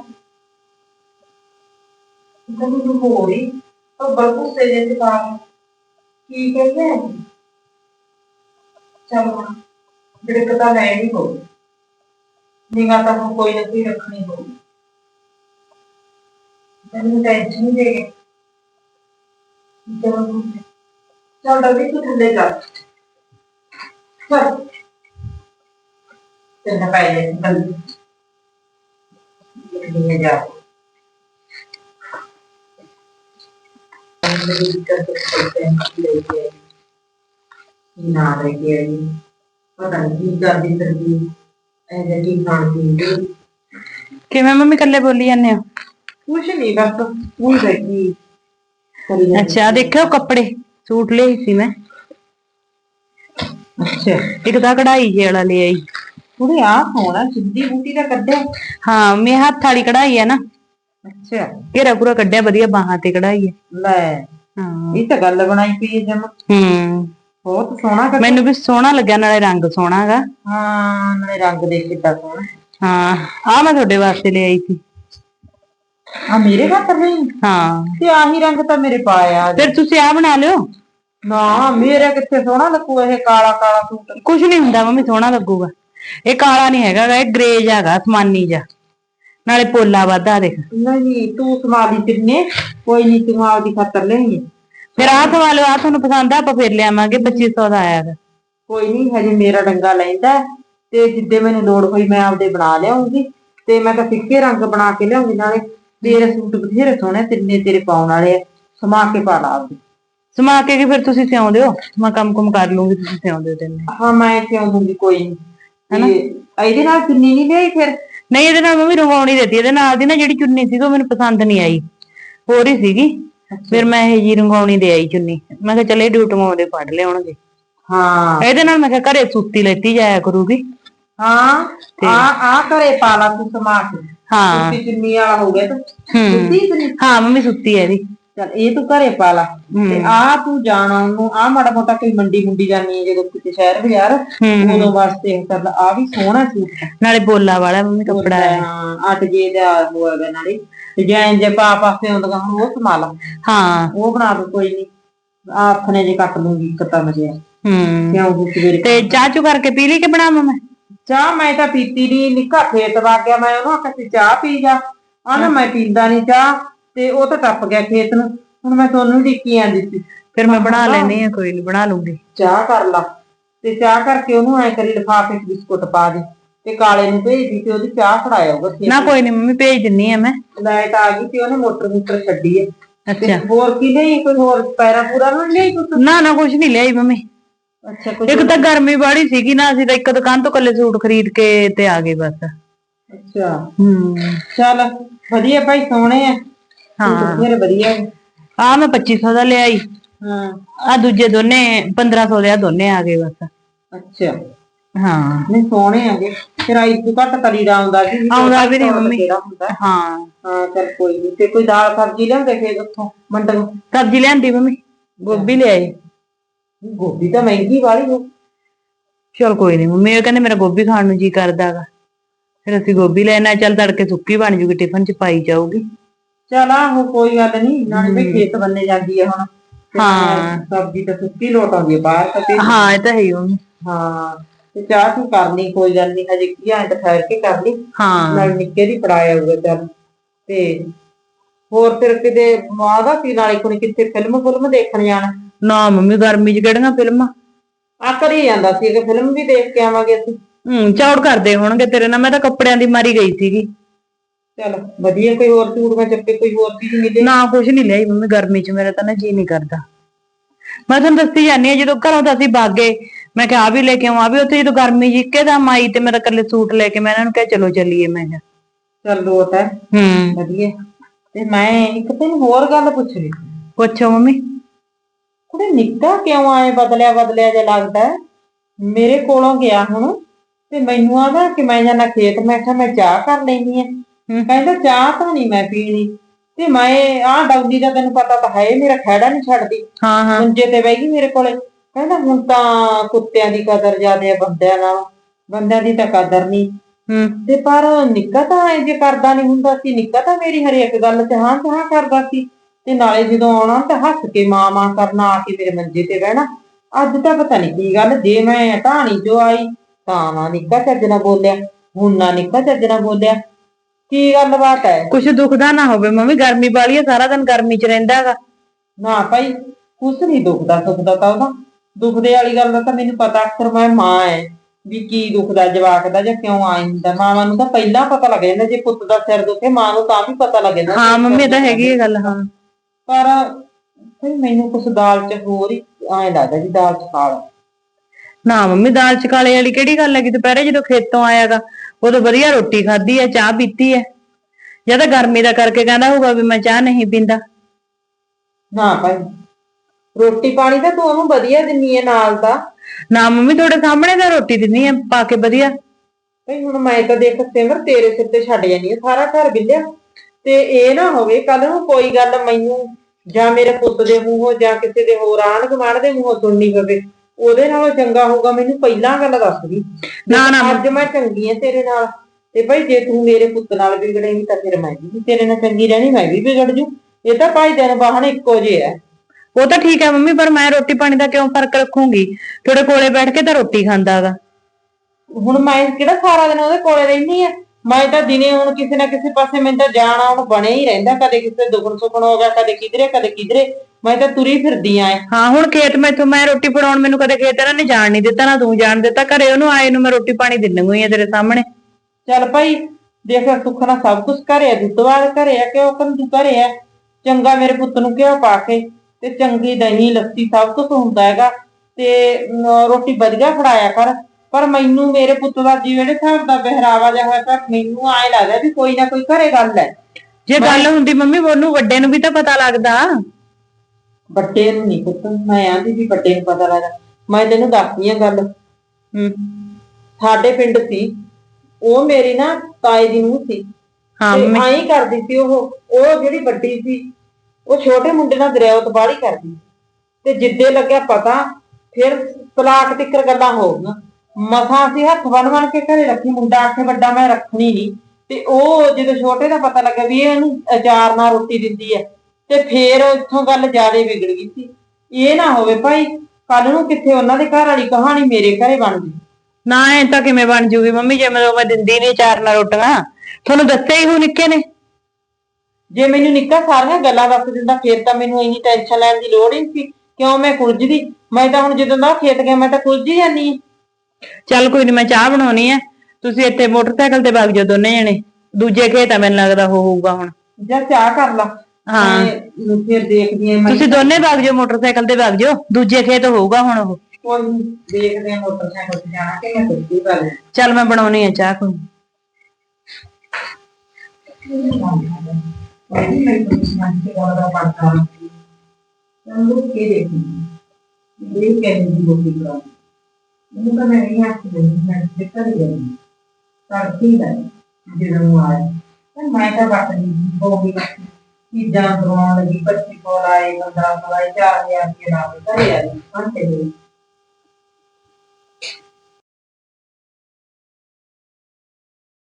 ਤਾਂ ਮੈਨੂੰ ਹੋ ਰਹੀ ਉਹ ਬਲਕੂ ਸੇ ਜੇ ਤੇ ਕਾਰ ਕੀ ਕਹਿੰਦੇ ਆ ਚਲੋ ਜਿਹੜੇ ਕਦਾ ਲੈ ਨਹੀਂ ਹੋ ਨਿਗਾ ਤਾਂ ਹੁਣ ਕੋਈ ਨਾ ਕੋਈ ਰੱਖਣੀ ਹੋ ਮੈਨੂੰ ਟੈਨਸ਼ਨ ਨਹੀਂ ਦੇ ਚਲੋ ਡੱਬੀ ਤੂੰ ਥੱਲੇ ਜਾ ਚੱਲ। ਤੇ ਪੈ ਜਾ ਬੰਦ। ਇਹ ਜਾ। ਮੇਰੀ ਦਿੱਕਤ ਤੇ ਲੈ ਕੇ ਨਾ ਲੈ ਕੇ ਆਈ? ਪਤਾ ਨਹੀਂ ਕੀ ਕਰਦੀ ਫਿਰਦੀ। ਐ ਜੇ ਕੀ ਖਾਣ ਪੀਣ ਦੀ। ਕਿਵੇਂ ਮੰਮੀ ਇਕੱਲੇ ਬੋਲੀ ਜਾਂਦੇ ਹੋ? ਕੁਛ ਨਹੀਂ ਬਸ ਕਰੀ ਜਾਂਦੀ। ਅੱਛਾ ਦੇਖਿਓ ਕੱਪੜੇ। ਸੂਟ ਲਏ ਸੀ ਮੈਂ। ਅੱਛਾ ਇੱਕ ਤਾਂ ਕਢਾਈ ਜੇ ਵਾਲਾ ਲੈ ਆਈ। ਕੁੜੇ ਆ ਸੋਹਣਾ ਸਿੱਧੀ ਬੂਟੀ ਦਾ ਕੱਢਿਆ। ਹਾਂ ਮੇ ਹੱਥ ਵਾਲੀ ਕਢਾਈ ਹੈ ਨਾ। ਅੱਛਾ। ਘੇਰਾ ਪੂਰਾ ਕੱਢਿਆ ਵਧੀਆ ਬਾਹਾਂ ਤੇ ਕਢਾਈ ਹੈ ਲੈ ਹਾਂ। ਇਹ ਤਾਂ ਗੱਲ ਬਣਾਈ ਪਈ ਜਮ। ਹੂੰ। ਬਹੁਤ ਸੋਹਣਾ ਕੱਢ ਮੈਨੂੰ ਵੀ ਸੋਹਣਾ ਲੱਗਿਆ ਨਾਲੇ ਰੰਗ ਸੋਹਣਾ ਹੈਗਾ ਹਾਂ ਨਾਲੇ ਰੰਗ ਦੇਖ ਕਿੱਡਾ ਸੋਹਣਾ। ਹਾਂ ਆ ਮੈਂ ਤੁਹਾਡੇ ਵਾਸਤੇ ਲੈ ਆਈ ਸੀ। ਆ ਮੇਰੇ ਖਾਤਰ ਨਹੀਂ। ਹਾਂ। ਤੇ ਆਹੀ ਰੰਗ ਤਾਂ ਮੇਰੇ ਪਾਇਆ ਫਿਰ ਤੁਸੀਂ ਆ ਬਣਾ ਲਿਓ। ਨਾ ਮੇਰੇ ਕਿੱਥੇ ਸੋਹਣਾ ਲੱਗੂ ਇਹ ਕਾਲਾ ਕਾਲਾ ਸੂਟ? ਕੁਝ ਨਹੀਂ ਹੁੰਦਾ ਮੰਮੀ ਸੋਹਣਾ ਲੱਗੂਗਾ। ਇਹ ਕਾਲਾ ਨਹੀਂ ਹੈਗਾ ਗਾ, ਇਹ ਗ੍ਰੇਜ ਹੈਗਾ ਅਸਮਾਨੀ ਜਿਹਾ। ਨਾਲੇ ਪੋਲਾ ਵਾਧਾ ਦੇਖ। ਨਹੀਂ ਤੂੰ ਸਮਾਲੀ ਤਿੰਨੇ ਕੋਈ ਨਹੀਂ ਤੂੰ ਆਪਦੀ ਖਾਤਰ ਲੈਣੀ ਫਿਰ ਆਹ ਸਵਾਲ ਆ ਤੁਹਾਨੂੰ ਪਸੰਦ ਆ ਆਪਾਂ ਫਿਰ ਲਿਆਵਾਂਗੇ 2500 ਦਾ ਆਇਆ ਗਾ। ਕੋਈ ਨਹੀਂ ਹਜੇ ਮੇਰਾ ਡੰਗਾ ਲੈਂਦਾ ਹੈ, ਤੇ ਜਿੱਦੇ ਮੈਨੂੰ ਲੋੜ ਹੋਈ ਮੈਂ ਆਪਦੇ ਬਣਾ ਲਿਆਉਂਗੀ। ਤੇ ਮੈਂ ਤਾਂ ਫਿੱਕੇ ਰੰਗ ਬਣਾ ਕੇ ਲਿਆਉਂਗੀ ਨਾਲੇ ਤੇਰੇ ਸੂਟ ਬਥੇਰੇ ਸੋਹਣੇ ਤਿੰਨੇ ਤੇਰੇ ਪਾਉਣ ਵਾਲੇ ਆ ਸਮਾ ਕੇ ਪਾ ਲਾ ਆਪਦੇ। ਸਮਾ ਕੇ ਕੀ ਫਿਰ ਤੁਸੀਂ ਸਿਉਂਦੇ ਹੋ ਮੈਂ ਕੰਮ ਕੁਮ ਕਰ ਲੂੰਗੀ ਤੁਸੀਂ ਸਿਉਂਦੇ ਹੋ ਤੈਨੂੰ। ਹਾਂ ਮੈਂ ਕਿਉਂ ਦੂੰਗੀ ਕੋਈ ਨਹੀਂ ਇਹਦੇ ਨਾਲ ਚੁੰਨੀ ਨਹੀਂ ਲਈ ਫਿਰ? ਨਹੀਂ ਇਹਦੇ ਨਾਲ ਮੰਮੀ ਰੰਗਾਉਣੀ ਦਿੱਤੀ। ਇਹਦੇ ਨਾਲ ਦੀ ਨਾ ਜਿਹੜੀ ਚੁੰਨੀ ਸੀ ਉਹ ਮੈਨੂੰ ਪਸੰਦ ਨਹੀਂ ਆਈ। ਹੋਰ ਹੀ ਸੀਗੀ। ਫਿਰ ਮੈਂ ਇਹ ਜੀ ਰੰਗਾਉਣੀ ਦੇ ਆਈ ਚੁੰਨੀ। ਮੈਂ ਕਿਹਾ ਚਲੇ ਡਿਊਟ ਪੜ ਲਿਆਉਣਗੇ। ਹਾਂ। ਇਹਦੇ ਨਾਲ ਮੈਂ ਕਿਹਾ ਘਰੇ ਸੁੱਤੀ ਲੈਤੀ ਜਾਇਆ ਕਰੂਗੀ। ਹਾਂ ਆ ਆ ਘਰੇ ਪਾਲਾ ਤੂੰ ਸਮਾ ਕੇ। ਹਾਂ। ਸੁੱਤੀ ਚੁੰਨੀ ਵਾਲਾ ਹੋ ਗਿਆ ਤੂੰ। ਹੂੰ। ਸੁੱਤੀ ਤੇਰੀ? ਹਾਂ ਮੰਮੀ ਸੁੱਤੀ ਹੈ ਇਹਦੀ ਚੱਲ ਇਹ ਤੂੰ ਘਰੇ ਪਾ ਲਾ। ਤੇ ਆ ਤੂੰ ਜਾਣਾ ਉਹਨੂੰ ਆ ਮਾੜਾ ਮੋਟਾ ਕੋਈ ਮੰਡੀ ਮੁੰਡੀ ਜਾਨੀ ਹੈ ਜਦੋਂ ਕਿਤੇ ਸ਼ਹਿਰ ਬਾਜ਼ਾਰ। ਉਦੋਂ ਵਾਸਤੇ ਕਰ ਆ ਵੀ ਸੋਹਣਾ ਸੂਟ ਹੈ। ਨਾਲੇ ਬੋਲਾ ਵਾਲਾ ਮੰਮੀ ਕੱਪੜਾ ਹੈ। ਹਾਂ ਅੱਠ ਜੇ ਦਾ ਹੋਏਗਾ ਨਾਲੇ। ਡਿਜ਼ਾਈਨ ਜੇ ਪਾ ਪਾਸੇ ਹੁਣ ਉਹ ਸੰਭਾਲ ਹਾਂ। ਉਹ ਬਣਾ ਦੂ ਕੋਈ ਨਹੀਂ ਆਥਨੇ ਜੇ ਕੱਟ ਲੂੰਗੀ ਕਤਾ ਮਜੇ ਹੂੰ। ਕਿਉਂ? ਤੇ ਚਾਹ ਚੂ ਕਰਕੇ ਪੀ ਲਈ ਕਿ ਬਣਾਵਾਂ ਮੈਂ? ਚਾਹ ਮੈਂ ਤਾਂ ਪੀਤੀ ਨਹੀਂ ਨਿੱਕਾ ਖੇਤ ਵਾ ਗਿਆ ਮੈਂ ਉਹਨੂੰ ਆਖਿਆ ਸੀ ਚਾਹ ਪੀ ਜਾ। ਆ ਨਾ ਮੈਂ ਪੀਂਦਾ ਨਹੀਂ ਚਾਹ ਤੇ ਉਹ ਤਾਂ ਟੱਪ ਗਿਆ ਖੇਤ ਨੂੰ। ਹੁਣ ਮੈਂ ਤੁਹਾਨੂੰ ਡਿੱਕੀ ਆਂਦੀ ਸੀ ਫਿਰ ਮੈਂ ਬਣਾ ਲੈਣੀ ਆ ਕੋਈ ਨਹੀਂ ਬਣਾ ਲੂੰਗੀ। ਚਾਹ ਕਰ ਲਾ। ਤੇ ਚਾਹ ਕਰਕੇ ਉਹਨੂੰ ਐ ਕਰੀ ਲਿਫਾਫੇ 'ਚ ਬਿਸਕੁਟ ਪਾ ਦੇ ਤੇ ਕਾਲੇ ਨੂੰ ਭੇਜ ਦੀ ਤੇ ਉਹਦੀ ਚਾਹ ਫੜਾਇਆਊਗਾ ਨਾ ਕੋਈ ਨਹੀਂ ਮੰਮੀ ਭੇਜ ਦਿੰਨੀ ਆ ਮੈਂ। ਲਾਈਟ ਆ ਗਈ ਤੇ ਉਹਨੇ ਮੋਟਰ ਮੋਟਰ ਛੱਡੀ ਤੇ ਅੱਛਾ। ਹੋਰ ਕੀ ਨਹੀਂ ਕੋਈ ਹੋਰ ਪੈਰਾ ਪੂਰਾ ਨਾ ਲਈ ਕੁਛ ਨਾ ਨਾ ਕੁਝ ਨਹੀਂ ਲਿਆਈ ਮੰਮੀ। ਅੱਛਾ ਕੁਝ ਇੱਕ ਤਾਂ ਗਰਮੀ ਬਾੜੀ ਸੀਗੀ ਨਾ ਅਸੀਂ ਤਾਂ ਇੱਕ ਦੁਕਾਨ ਤੋਂ ਕੱਲੇ ਸੂਟ ਖਰੀਦ ਕੇ ਤੇ ਆ ਗਏ ਬਸ। ਅੱਛਾ। ਹੂੰ। ਚੱਲ ਵਧੀਆ ਭਾਈ ਸੋਹਣੇ ਆ। ਹਾਂ। ਫਿਰ ਵਧੀਆ। ਆ ਮੈਂ 2500 ਦਾ ਲਿਆਈ। ਹਾਂ। ਆ ਦੂਜੇ ਦੋਨੇ 1500 ਦੇ ਆ ਦੋਨੇ ਆ ਗਏ ਬਸ। ਅੱਛਾ। ਹਾਂ। ਨਹੀਂ ਸੋਹਣੇ ਆਗੇ ਫਿਰ ਆਈ ਤੂੰ ਘੱਟ ਕਲੀ ਦਾ ਆਉਂਦਾ ਜੀ ਆਉਂਦਾ ਵੀ ਨੀ ਮੰਮੀ। ਹਾਂ। ਚੱਲ ਕੋਈ ਨਹੀਂ ਤੇ ਕੋਈ ਦਾਲ ਸਬਜ਼ੀ ਲਿਆਉਂਦੇ ਫੇਰ ਉੱਥੋਂ ਮੰਡਲ ਸਬਜ਼ੀ ਲਿਆਂਦੀ ਮੰਮੀ। ਗੋਭੀ ਲਿਆਈ। ਗੋਭੀ ਤਾਂ ਮਹਿੰਗੀ ਵਾਲੀ ਹੋ ਚਲ ਕੋਈ ਨਹੀਂ ਮੰਮੀ ਕਹਿੰਦੇ ਮੇਰਾ ਗੋਭੀ ਖਾਣ ਨੂੰ ਜੀ ਕਰਦਾਗਾ ਫਿਰ ਅਸੀਂ ਗੋਭੀ ਲੈਣਾ ਚੱਲ ਤੜਕੇ ਸੁੱਕੀ ਬਣ ਜੂਗੀ ਟਿਫਨ ਚ ਪਾਈ ਜਾਊਗੀ। ਚਲ ਆਹੋ ਕੋਈ ਗੱਲ ਨਹੀਂ ਨਾਲੇ ਵੀ ਖੇਤ ਬੰਨੇ ਜਾਂਦੀ ਹੈ ਹੁਣ। ਤੇ ਹਾਂ। ਸਬਜ਼ੀ ਤਾਂ ਸੁੱਕੀ ਲੋਟ ਆਉਂਦੀ ਹੈ ਬਾਹਰ ਕਦੇ ਹਾਂ ਇਹ ਤਾਂ ਹੈ ਹੀ ਮੰਮੀ। ਹਾਂ ਤੇ ਚਾਹ ਤੂੰ ਕਰਨੀ ਕੋਈ ਗੱਲ ਨਹੀਂ ਹਜੇ ਕੀ ਐਂ ਤਾਂ ਠਹਿਰ ਕੇ ਕਰ ਲਈ। ਹਾਂ। ਨਾਲ ਨਿੱਕੇ ਦੀ ਪੜਾਇਆ ਹੋਊਗਾ ਚੱਲ। ਤੇ ਹੋਰ ਫਿਰ ਕਿਤੇ ਮਾਦਾ ਸੀ ਨਾਲੇ ਕੋਈ ਕਿਤੇ ਫਿਲਮ ਫਿਲਮ ਦੇਖਣ ਜਾਣਾ? ਨਾ ਮੰਮੀ ਗਰਮੀ ਚ ਕਿਹੜੀਆਂ ਫਿਲਮਾਂ? ਆ ਕਰੀ ਜਾਂਦਾ ਸੀ ਕਿ ਫਿਲਮ ਵੀ ਦੇਖ ਕੇ ਆਵਾਂਗੇ ਅਸੀਂ। ਹੂੰ ਚੌੜ ਕਰਦੇ ਹੋਣਗੇ ਤੇਰੇ ਨਾਲ ਮੈਂ ਤਾਂ ਕੱਪੜਿਆਂ ਦੀ ਮਾਰੀ ਗਈ ਸੀਗੀ। ਚਲ ਵਧੀਆ ਕੋਈ ਹੋਰ ਸੂਟ ਮੈਂ ਚੱਪੇ ਕੋਈ ਹੋਰ ਚੀਜ਼ ਮਿਲੇ ਨਾ ਕੁਝ ਨਹੀਂ ਲਿਆਈ ਮੰਮੀ ਗਰਮੀ ਚ ਮੇਰਾ ਤਾਂ ਨਾ ਜੀ ਨਹੀਂ ਕਰਦਾ। ਮੈਂ ਤੁਹਾਨੂੰ ਦੱਸੀ ਜਾਂਦੀ ਆ ਜਦੋਂ ਘਰੋਂ ਤਾਂ ਅਸੀਂ ਭਾਗੇ ਮੈਂ ਕਿਹਾ ਆ ਵੀ ਲੈ ਕੇ ਆਵਾਂ ਆ ਵੀ ਉੱਥੇ ਜਦੋਂ ਗਰਮੀ ਜੀ ਇੱਕੇ ਦਾ ਆਈ ਤੇ ਮੇਰਾ ਕੱਲੇ ਸੂਟ ਲੈ ਕੇ ਮੈਂ ਇਹਨਾਂ ਨੂੰ ਕਿਹਾ ਚਲੋ ਚੱਲੀਏ ਮੈਂ ਕਿਹਾ। ਚਲ ਲੋਟ ਹੈ ਹੂੰ। ਵਧੀਆ। ਤੇ ਮੈਂ ਇੱਕ ਤੈਨੂੰ ਹੋਰ ਗੱਲ ਪੁੱਛਣੀ ਸੀ। ਪੁੱਛੋ ਮੰਮੀ। ਕੁੜੇ ਨਿੱਕਾ ਕਿਉਂ ਆਏ ਬਦਲਿਆ ਬਦਲਿਆ ਜਿਹਾ ਲੱਗਦਾ ਹੈ? ਮੇਰੇ ਕੋਲੋਂ ਗਿਆ ਹੁਣ ਤੇ ਮੈਨੂੰ ਆਦਾ ਕਿ ਮੈਂ ਜਾਣਾ ਖੇਤ ਮੈਂ ਕਿਹਾ ਮੈਂ ਚਾਹ ਕਰ ਲੈਣੀ ਹੈ। ਕਹਿੰਦਾ ਚਾਹ ਤਾਂ ਨਹੀਂ ਮੈਂ ਪੀਣੀ। ਤੇ ਮੈਂ ਆਹ ਡੌਲੀ ਦਾ ਤੈਨੂੰ ਪਤਾ ਤਾਂ ਹੈ ਮੇਰਾ ਖਹਿੜਾ ਨਹੀਂ ਛੱਡਦੀ। ਹਾਂ ਹਾਂ। ਮੰਜੇ ਤੇ ਬਹਿ ਗਈ ਮੇਰੇ ਕੋਲੇ। ਕਹਿੰਦਾ ਹੁਣ ਤਾਂ ਕੁੱਤਿਆਂ ਦੀ ਕਦਰ ਜ਼ਿਆਦੇ ਆ ਬੰਦਿਆਂ ਨਾਲ। ਬੰਦਿਆਂ ਦੀ ਤਾਂ ਕਦਰ ਨਹੀਂ। ਹੂੰ ਤੇ ਪਰ ਨਿੱਕਾ ਤਾਂ ਇਹ ਜੇ ਕਰਦਾ ਨਹੀਂ ਹੁੰਦਾ ਸੀ ਨਿੱਕਾ ਤਾਂ ਮੇਰੀ ਹਰੇਕ ਗੱਲ 'ਚ ਹਾਂ ਹਾਂ ਕਰਦਾ ਸੀ। ਤੇ ਨਾਲੇ ਜਦੋਂ ਆਉਣਾ ਤਾਂ ਹੱਸ ਕੇ ਮਾਂ ਮਾਂ ਕਰਨਾ ਆ ਕੇ ਮੇਰੇ ਮੰਜੇ ਤੇ ਬਹਿਣਾ। ਅੱਜ ਤਾਂ ਪਤਾ ਨਹੀਂ ਕੀ ਗੱਲ ਜੇ ਮੈਂ ਢਾਣੀ ਜੋ ਆਈ ਤਾਂ ਨਾ ਨਿੱਕਾ ਚੱਜ ਨਾਲ ਬੋਲਿਆ ਹੁਣ ਨਾ ਨਿੱਕਾ ਚੱਜ ਨਾਲ ਬੋਲਿਆ। ਕੀ ਗੱਲਬਾਤ ਹੈ? ਕੁਛ ਦੁਖਦਾ ਨਾ ਹੋਵੇ ਮੰਮੀ ਗਰਮੀ ਵਾਲੀ ਆ ਸਾਰਾ ਦਿਨ ਗਰਮੀ ਚ ਰਹਿੰਦਾ ਹੈਗਾ। ਨਾ ਭਾਈ ਕੁਛ ਨਹੀਂ ਦੁਖਦਾ ਸੁਖਦਾ ਤਾਂ ਉਹਦਾ। ਦੁਖਦੇ ਵਾਲੀ ਗੱਲ ਦਾ ਤਾਂ ਮੈਨੂੰ ਪਤਾ ਅਕਸਰ ਮੈਂ ਮਾਂ ਐ ਵੀ ਕੀ ਦੁਖਦਾ ਜਵਾਕ ਦਾ ਜਾਂ ਕਿਉਂ ਆਈ ਹੁੰਦਾ। ਮਾਵਾਂ ਨੂੰ ਤਾਂ ਪਹਿਲਾਂ ਪਤਾ ਲੱਗ ਜਾਂਦਾ ਜੇ ਪੁੱਤ ਦਾ ਸਿਰ ਦੁਖੇ ਮਾਂ ਨੂੰ ਤਾਂ ਵੀ ਪਤਾ ਲੱਗ ਜਾਂਦਾ। ਹਾਂ ਮੰਮੀ ਇਹ ਤਾਂ ਹੈਗੀ ਇਹ ਗੱਲ ਹਾਂ। ਪਰ ਭਈ ਮੈਨੂੰ ਕੁਛ ਦਾਲ ਚ ਹੋਰ ਹੀ ਐਂ ਲੱਗਦਾ ਜੀ ਦਾਲ ਚ ਖਾ ਲਾ ਨਾ ਮੰਮੀ ਦਾਲ ਚਕਾਲੇ ਵਾਲੀ ਕਿਹੜੀ ਗੱਲ ਹੈਗੀ? ਦੁਪਹਿਰੇ ਜਦੋਂ ਖੇਤੋਂ ਆਇਆਗਾ ਉਦੋਂ ਵਧੀਆ ਰੋਟੀ ਖਾਧੀ ਹੈ ਚਾਹ ਪੀਤੀ ਹੈ। ਜਾਂ ਤਾਂ ਗਰਮੀ ਦਾ ਕਰਕੇ ਕਹਿੰਦਾ ਹੋਊਗਾ ਵੀ ਮੈਂ ਚਾਹ ਨਹੀਂ ਪੀਂਦਾ। ਨਾ ਭਾਈ ਰੋਟੀ ਪਾਣੀ ਤਾਂ ਤੂੰ ਉਹਨੂੰ ਵਧੀਆ ਦਿੰਨੀ ਐ ਨਾਲ ਦਾ। ਨਾ ਮੰਮੀ ਤੁਹਾਡੇ ਸਾਹਮਣੇ ਤਾਂ ਰੋਟੀ ਦਿੰਨੀ ਹੈ ਪਾ ਕੇ ਵਧੀਆ। ਭਈ ਹੁਣ ਮੈਂ ਤਾਂ ਦੇਖ ਸਿਮਰ ਤੇਰੇ ਸਿਰ ਤੇ ਛੱਡ ਜਾਨੀ ਆ ਸਾਰਾ ਘਰ ਬਿੱਲਿਆ। ਤੇ ਇਹ ਨਾ ਹੋਵੇ ਕੱਲ ਨੂੰ ਕੋਈ ਗੱਲ ਮੈਨੂੰ ਜਾਂ ਮੇਰੇ ਪੁੱਤ ਦੇ ਮੂੰਹੋਂ ਜਾਂ ਕਿਸੇ ਦੇ ਹੋਰ ਆਣ ਗੁਆਂਢ ਦੇ ਮੂੰਹੋਂ ਸੁਣਨੀ ਪਵੇ ਉਹਦੇ ਨਾਲੋਂ ਚੰਗਾ ਹੋਊਗਾ ਮੈਨੂੰ ਪਹਿਲਾਂ ਗੱਲ ਦੱਸ ਦੀ। ਨਾ, ਨਾ। ਅੱਜ ਮੈਂ ਚੰਗੀ ਆ ਤੇਰੇ ਨਾਲ ਤੇ ਭਾਈ ਜੇ ਤੂੰ ਮੇਰੇ ਪੁੱਤ ਨਾਲ ਵਿਗੜੇਂਗੀ ਤਾਂ ਫਿਰ ਮੈਂ ਵੀ ਤੇਰੇ ਨਾਲ ਚੰਗੀ ਰਹਿਣੀ ਮੈਂ ਵੀ ਵਿਗੜ ਜੂ। ਇਹ ਤਾਂ ਭਾਈ ਦਿਨ ਬਾਹਣ ਇੱਕੋ ਜਿਹੇ ਆ ਉਹ ਤਾਂ ਠੀਕ ਹੈ ਮੰਮੀ ਪਰ ਮੈਂ ਰੋਟੀ ਪਾਣੀ ਦਾ ਕਿਉਂ ਫ਼ਰਕ ਰੱਖੂੰਗੀ? ਤੁਹਾਡੇ ਕੋਲੇ ਬੈਠ ਕੇ ਤਾਂ ਰੋਟੀ ਖਾਂਦਾਗਾ ਹੁਣ ਮੈਂ ਕਿਹੜਾ ਸਾਰਾ ਦਿਨ ਉਹਦੇ ਕੋਲੇ ਰਹਿੰਦੀ ਆ? ਮੈਂ ਤਾਂ ਦਿਨੇ ਹੁਣ ਕਿਸੇ ਨਾ ਕਿਸੇ ਪਾਸੇ ਮੈਨੂੰ ਤਾਂ ਜਾਣ ਆਉਣ ਬਣਿਆ ਹੀ ਰਹਿੰਦਾ ਕਦੇ ਕਿਸੇ ਦੁਖਣ ਸੁਖਣ ਹੋ ਗਿਆ ਕਦੇ ਕਿਧਰੇ ਕਦੇ ਕਿਧਰੇ। ਮੈਂ ਤਾਂ ਤੁਰੀ ਫਿਰਦੀ ਆਂ ਹਾਂ ਹੁਣ ਖੇਤ ਮੈਥੋਂ ਮੈਂ ਰੋਟੀ ਫੜਾਉਣ ਮੈਨੂੰ ਕਦੇ ਖੇਤ ਇਹਨਾਂ ਨੇ ਜਾਣ ਨਹੀਂ ਦਿੱਤਾ ਨਾ ਤੂੰ ਜਾਣ ਦਿੱਤਾ ਘਰੇ ਉਹਨੂੰ ਆਏ ਨੂੰ ਮੈਂ ਰੋਟੀ ਪਾਣੀ ਦਿੰਨੀ ਹੋਈ ਆ ਤੇਰੇ ਸਾਹਮਣੇ। ਚੱਲ ਭਾਈ ਦੇਖ ਸੁੱਖ ਨਾਲ ਸਭ ਕੁਝ ਘਰੇ ਆ ਦੁੱਧਵਾਲ ਘਰੇ ਆ ਕਿਉਂ ਕੰਜੂ ਘਰੇ ਆ। ਚੰਗਾ ਮੇਰੇ ਪੁੱਤ ਨੂੰ ਘਿਓ ਪਾ ਕੇ ਤੇ ਚੰਗੀ ਦਹੀਂ ਲੱਸੀ ਸਭ ਕੁਝ ਹੁੰਦਾ ਹੈਗਾ। ਤੇ ਰੋਟੀ ਵਧੀਆ ਫੜਾਇਆ ਕਰ। ਪਰ ਮੈਨੂੰ ਮੇਰੇ ਪੁੱਤ ਦਾ ਜਿਹੜੇ ਹਿਸਾਬ ਦਾ ਪਹਿਰਾਵਾ ਜਿਹਾ ਹੋਇਆ ਤਾਂ ਮੈਨੂੰ ਐਂ ਲੱਗਦਾ ਵੀ ਕੋਈ ਨਾ ਕੋਈ ਘਰੇ ਗੱਲ ਹੈ। ਜੇ ਗੱਲ ਹੁੰਦੀ ਮੰਮੀ ਉਹਨੂੰ ਵੱਡੇ ਨੂੰ ਵੀ ਤਾਂ ਪਤਾ ਲੱਗਦਾ। ਵੱਡੇ ਨੂੰ ਨਹੀਂ ਪੁੱਤ ਮੈਂ ਆਂਦੀ ਵੀ ਵੱਡੇ ਨੂੰ ਪਤਾ ਲੱਗਦਾ। ਮੈਂ ਤੈਨੂੰ ਦੱਸਦੀ ਆ ਗੱਲ। ਹੂੰ। ਸਾਡੇ ਪਿੰਡ ਸੀ ਉਹ ਮੇਰੀ ਨਾ ਤਾਏ ਦੀ ਨੂੰਹ ਸੀ। ਹਾਂ ਮੰਮੀ। ਆਈ ਕਰਦੀ ਸੀ ਉਹ ਉਹ ਜਿਹੜੀ ਵੱਡੀ ਸੀ ਉਹ ਛੋਟੇ ਮੁੰਡੇ ਨਾਲ ਦਰਿਆਉਤ ਬਾੜੀ ਕਰਦੀ। ਤੇ ਜਿੱਦੇ ਲੱਗਿਆ ਪਤਾ ਫਿਰ ਤਲਾਕ ਤਿੱਕਰ ਗੱਲਾਂ ਹੋ ਗਈਆਂ ਮਸਾਂ ਅਸੀਂ ਹੱਥ ਬਣ ਬਣ ਕੇ ਘਰੇ ਰੱਖੀ ਮੁੰਡਾ ਆਖੇ ਵੱਡਾ ਮੈਂ ਰੱਖਣੀ ਨਹੀਂ ਤੇ ਉਹ ਜਦੋਂ ਛੋਟੇ ਦਾ ਪਤਾ ਲੱਗਾ ਵੀ ਇਹ ਇਹਨੂੰ ਅਚਾਰ ਨਾਲ ਰੋਟੀ ਦਿੰਦੀ ਹੈ ਤੇ ਫੇਰ ਇੱਥੋਂ ਗੱਲ ਜ਼ਿਆਦਾ ਵਿਗੜ ਗਈ ਸੀ। ਇਹ ਨਾ ਹੋਵੇ ਭਾਈ ਕੱਲ ਨੂੰ ਕਿੱਥੇ ਉਹਨਾਂ ਦੇ ਘਰ ਵਾਲੀ ਕਹਾਣੀ ਮੇਰੇ ਘਰੇ ਬਣ ਗਈ ਨਾ ਐ ਤਾਂ ਕਿਵੇਂ ਬਣ ਜੂਗੀ ਮੰਮੀ ਜੇ ਮੈਂ ਮੈਂ ਦਿੰਦੀ ਨਹੀਂ ਚਾਰ ਨਾਲ ਰੋਟੀਆਂ ਤੁਹਾਨੂੰ ਦੱਸਿਆ ਹੀ ਹੋ ਨਿੱਕੇ ਨੇ। ਜੇ ਮੈਨੂੰ ਨਿੱਕਾ ਸਾਰੀਆਂ ਗੱਲਾਂ ਦੱਸ ਦਿੰਦਾ ਫੇਰ ਤਾਂ ਮੈਨੂੰ ਇੰਨੀ ਟੈਨਸ਼ਨ ਲੈਣ ਦੀ ਲੋੜ ਹੀ ਨਹੀਂ ਸੀ। ਕਿਉਂ ਮੈਂ ਕੁਲਝਦੀ? ਮੈਂ ਤਾਂ ਹੁਣ ਜਦੋਂ ਦਾ ਖੇਤ ਗਿਆ ਮੈਂ ਤਾਂ ਕੁਲਝੀ ਜਾਨੀ ਆਂ। ਚੱਲ ਕੋਈ ਨਹੀਂ ਮੈਂ ਚਾਹ ਬਣਾਉਣੀ ਐ ਤੁਸੀਂ ਇੱਥੇ ਮੋਟਰਸਾਈਕਲ ਤੇ ਵਗ ਜਾਓ ਦੋਨੇ ਜਣੇ। ਦੂਜੇ ਖੇਤ ਆ ਮੈਨੂੰ ਲੱਗਦਾ ਉਹ ਹੋਊਗਾ ਹੁਣ। ਜਾਂ ਚਾਹ ਕਰ ਲਾ। ਹਾਂ। ਤੇ ਫਿਰ ਦੇਖਦੀ ਆਂ ਮੈਂ ਤੁਸੀਂ ਦੋਨੇ ਵਗ ਜਾਓ ਮੋਟਰਸਾਈਕਲ ਤੇ ਵਗ ਜਾਓ। ਦੂਜੇ ਖੇਤ ਹੋਊਗਾ ਹੁਣ ਉਹ। ਕੋਈ ਨੀ, ਦੇਖਦੇ ਆਂ ਮੋਟਰਸਾਈਕਲ ਤੇ ਜਾਣਾ ਕਿ ਮੈਂ ਕੁਲਝੀ ਕਰ ਚੱਲ ਮੈਂ ਬਣਾਉਣੀ ਐ ਚਾਹ ਕੋਈ ਨੀ। ਉਹਦੀ ਮੈਂ ਕੁਝ ਮੰਨ ਕੇ ਉਹਦਾ ਪੜਦਾ ਉਹਨੂੰ ਕੀ ਦੇਖੀ ਇਹ ਕਹਿੰਦੀ ਦੀ ਬੋਲੀ ਕਰਾ ਉਹਨੂੰ ਤਾਂ ਮੈਂ ਨਹੀਂ ਆਖੀ ਮੈਂ ਦਿੱਤਾ ਨਹੀਂ ਗਈ ਕਰਤੀ ਦਾ ਜਦੋਂ ਆਇਆ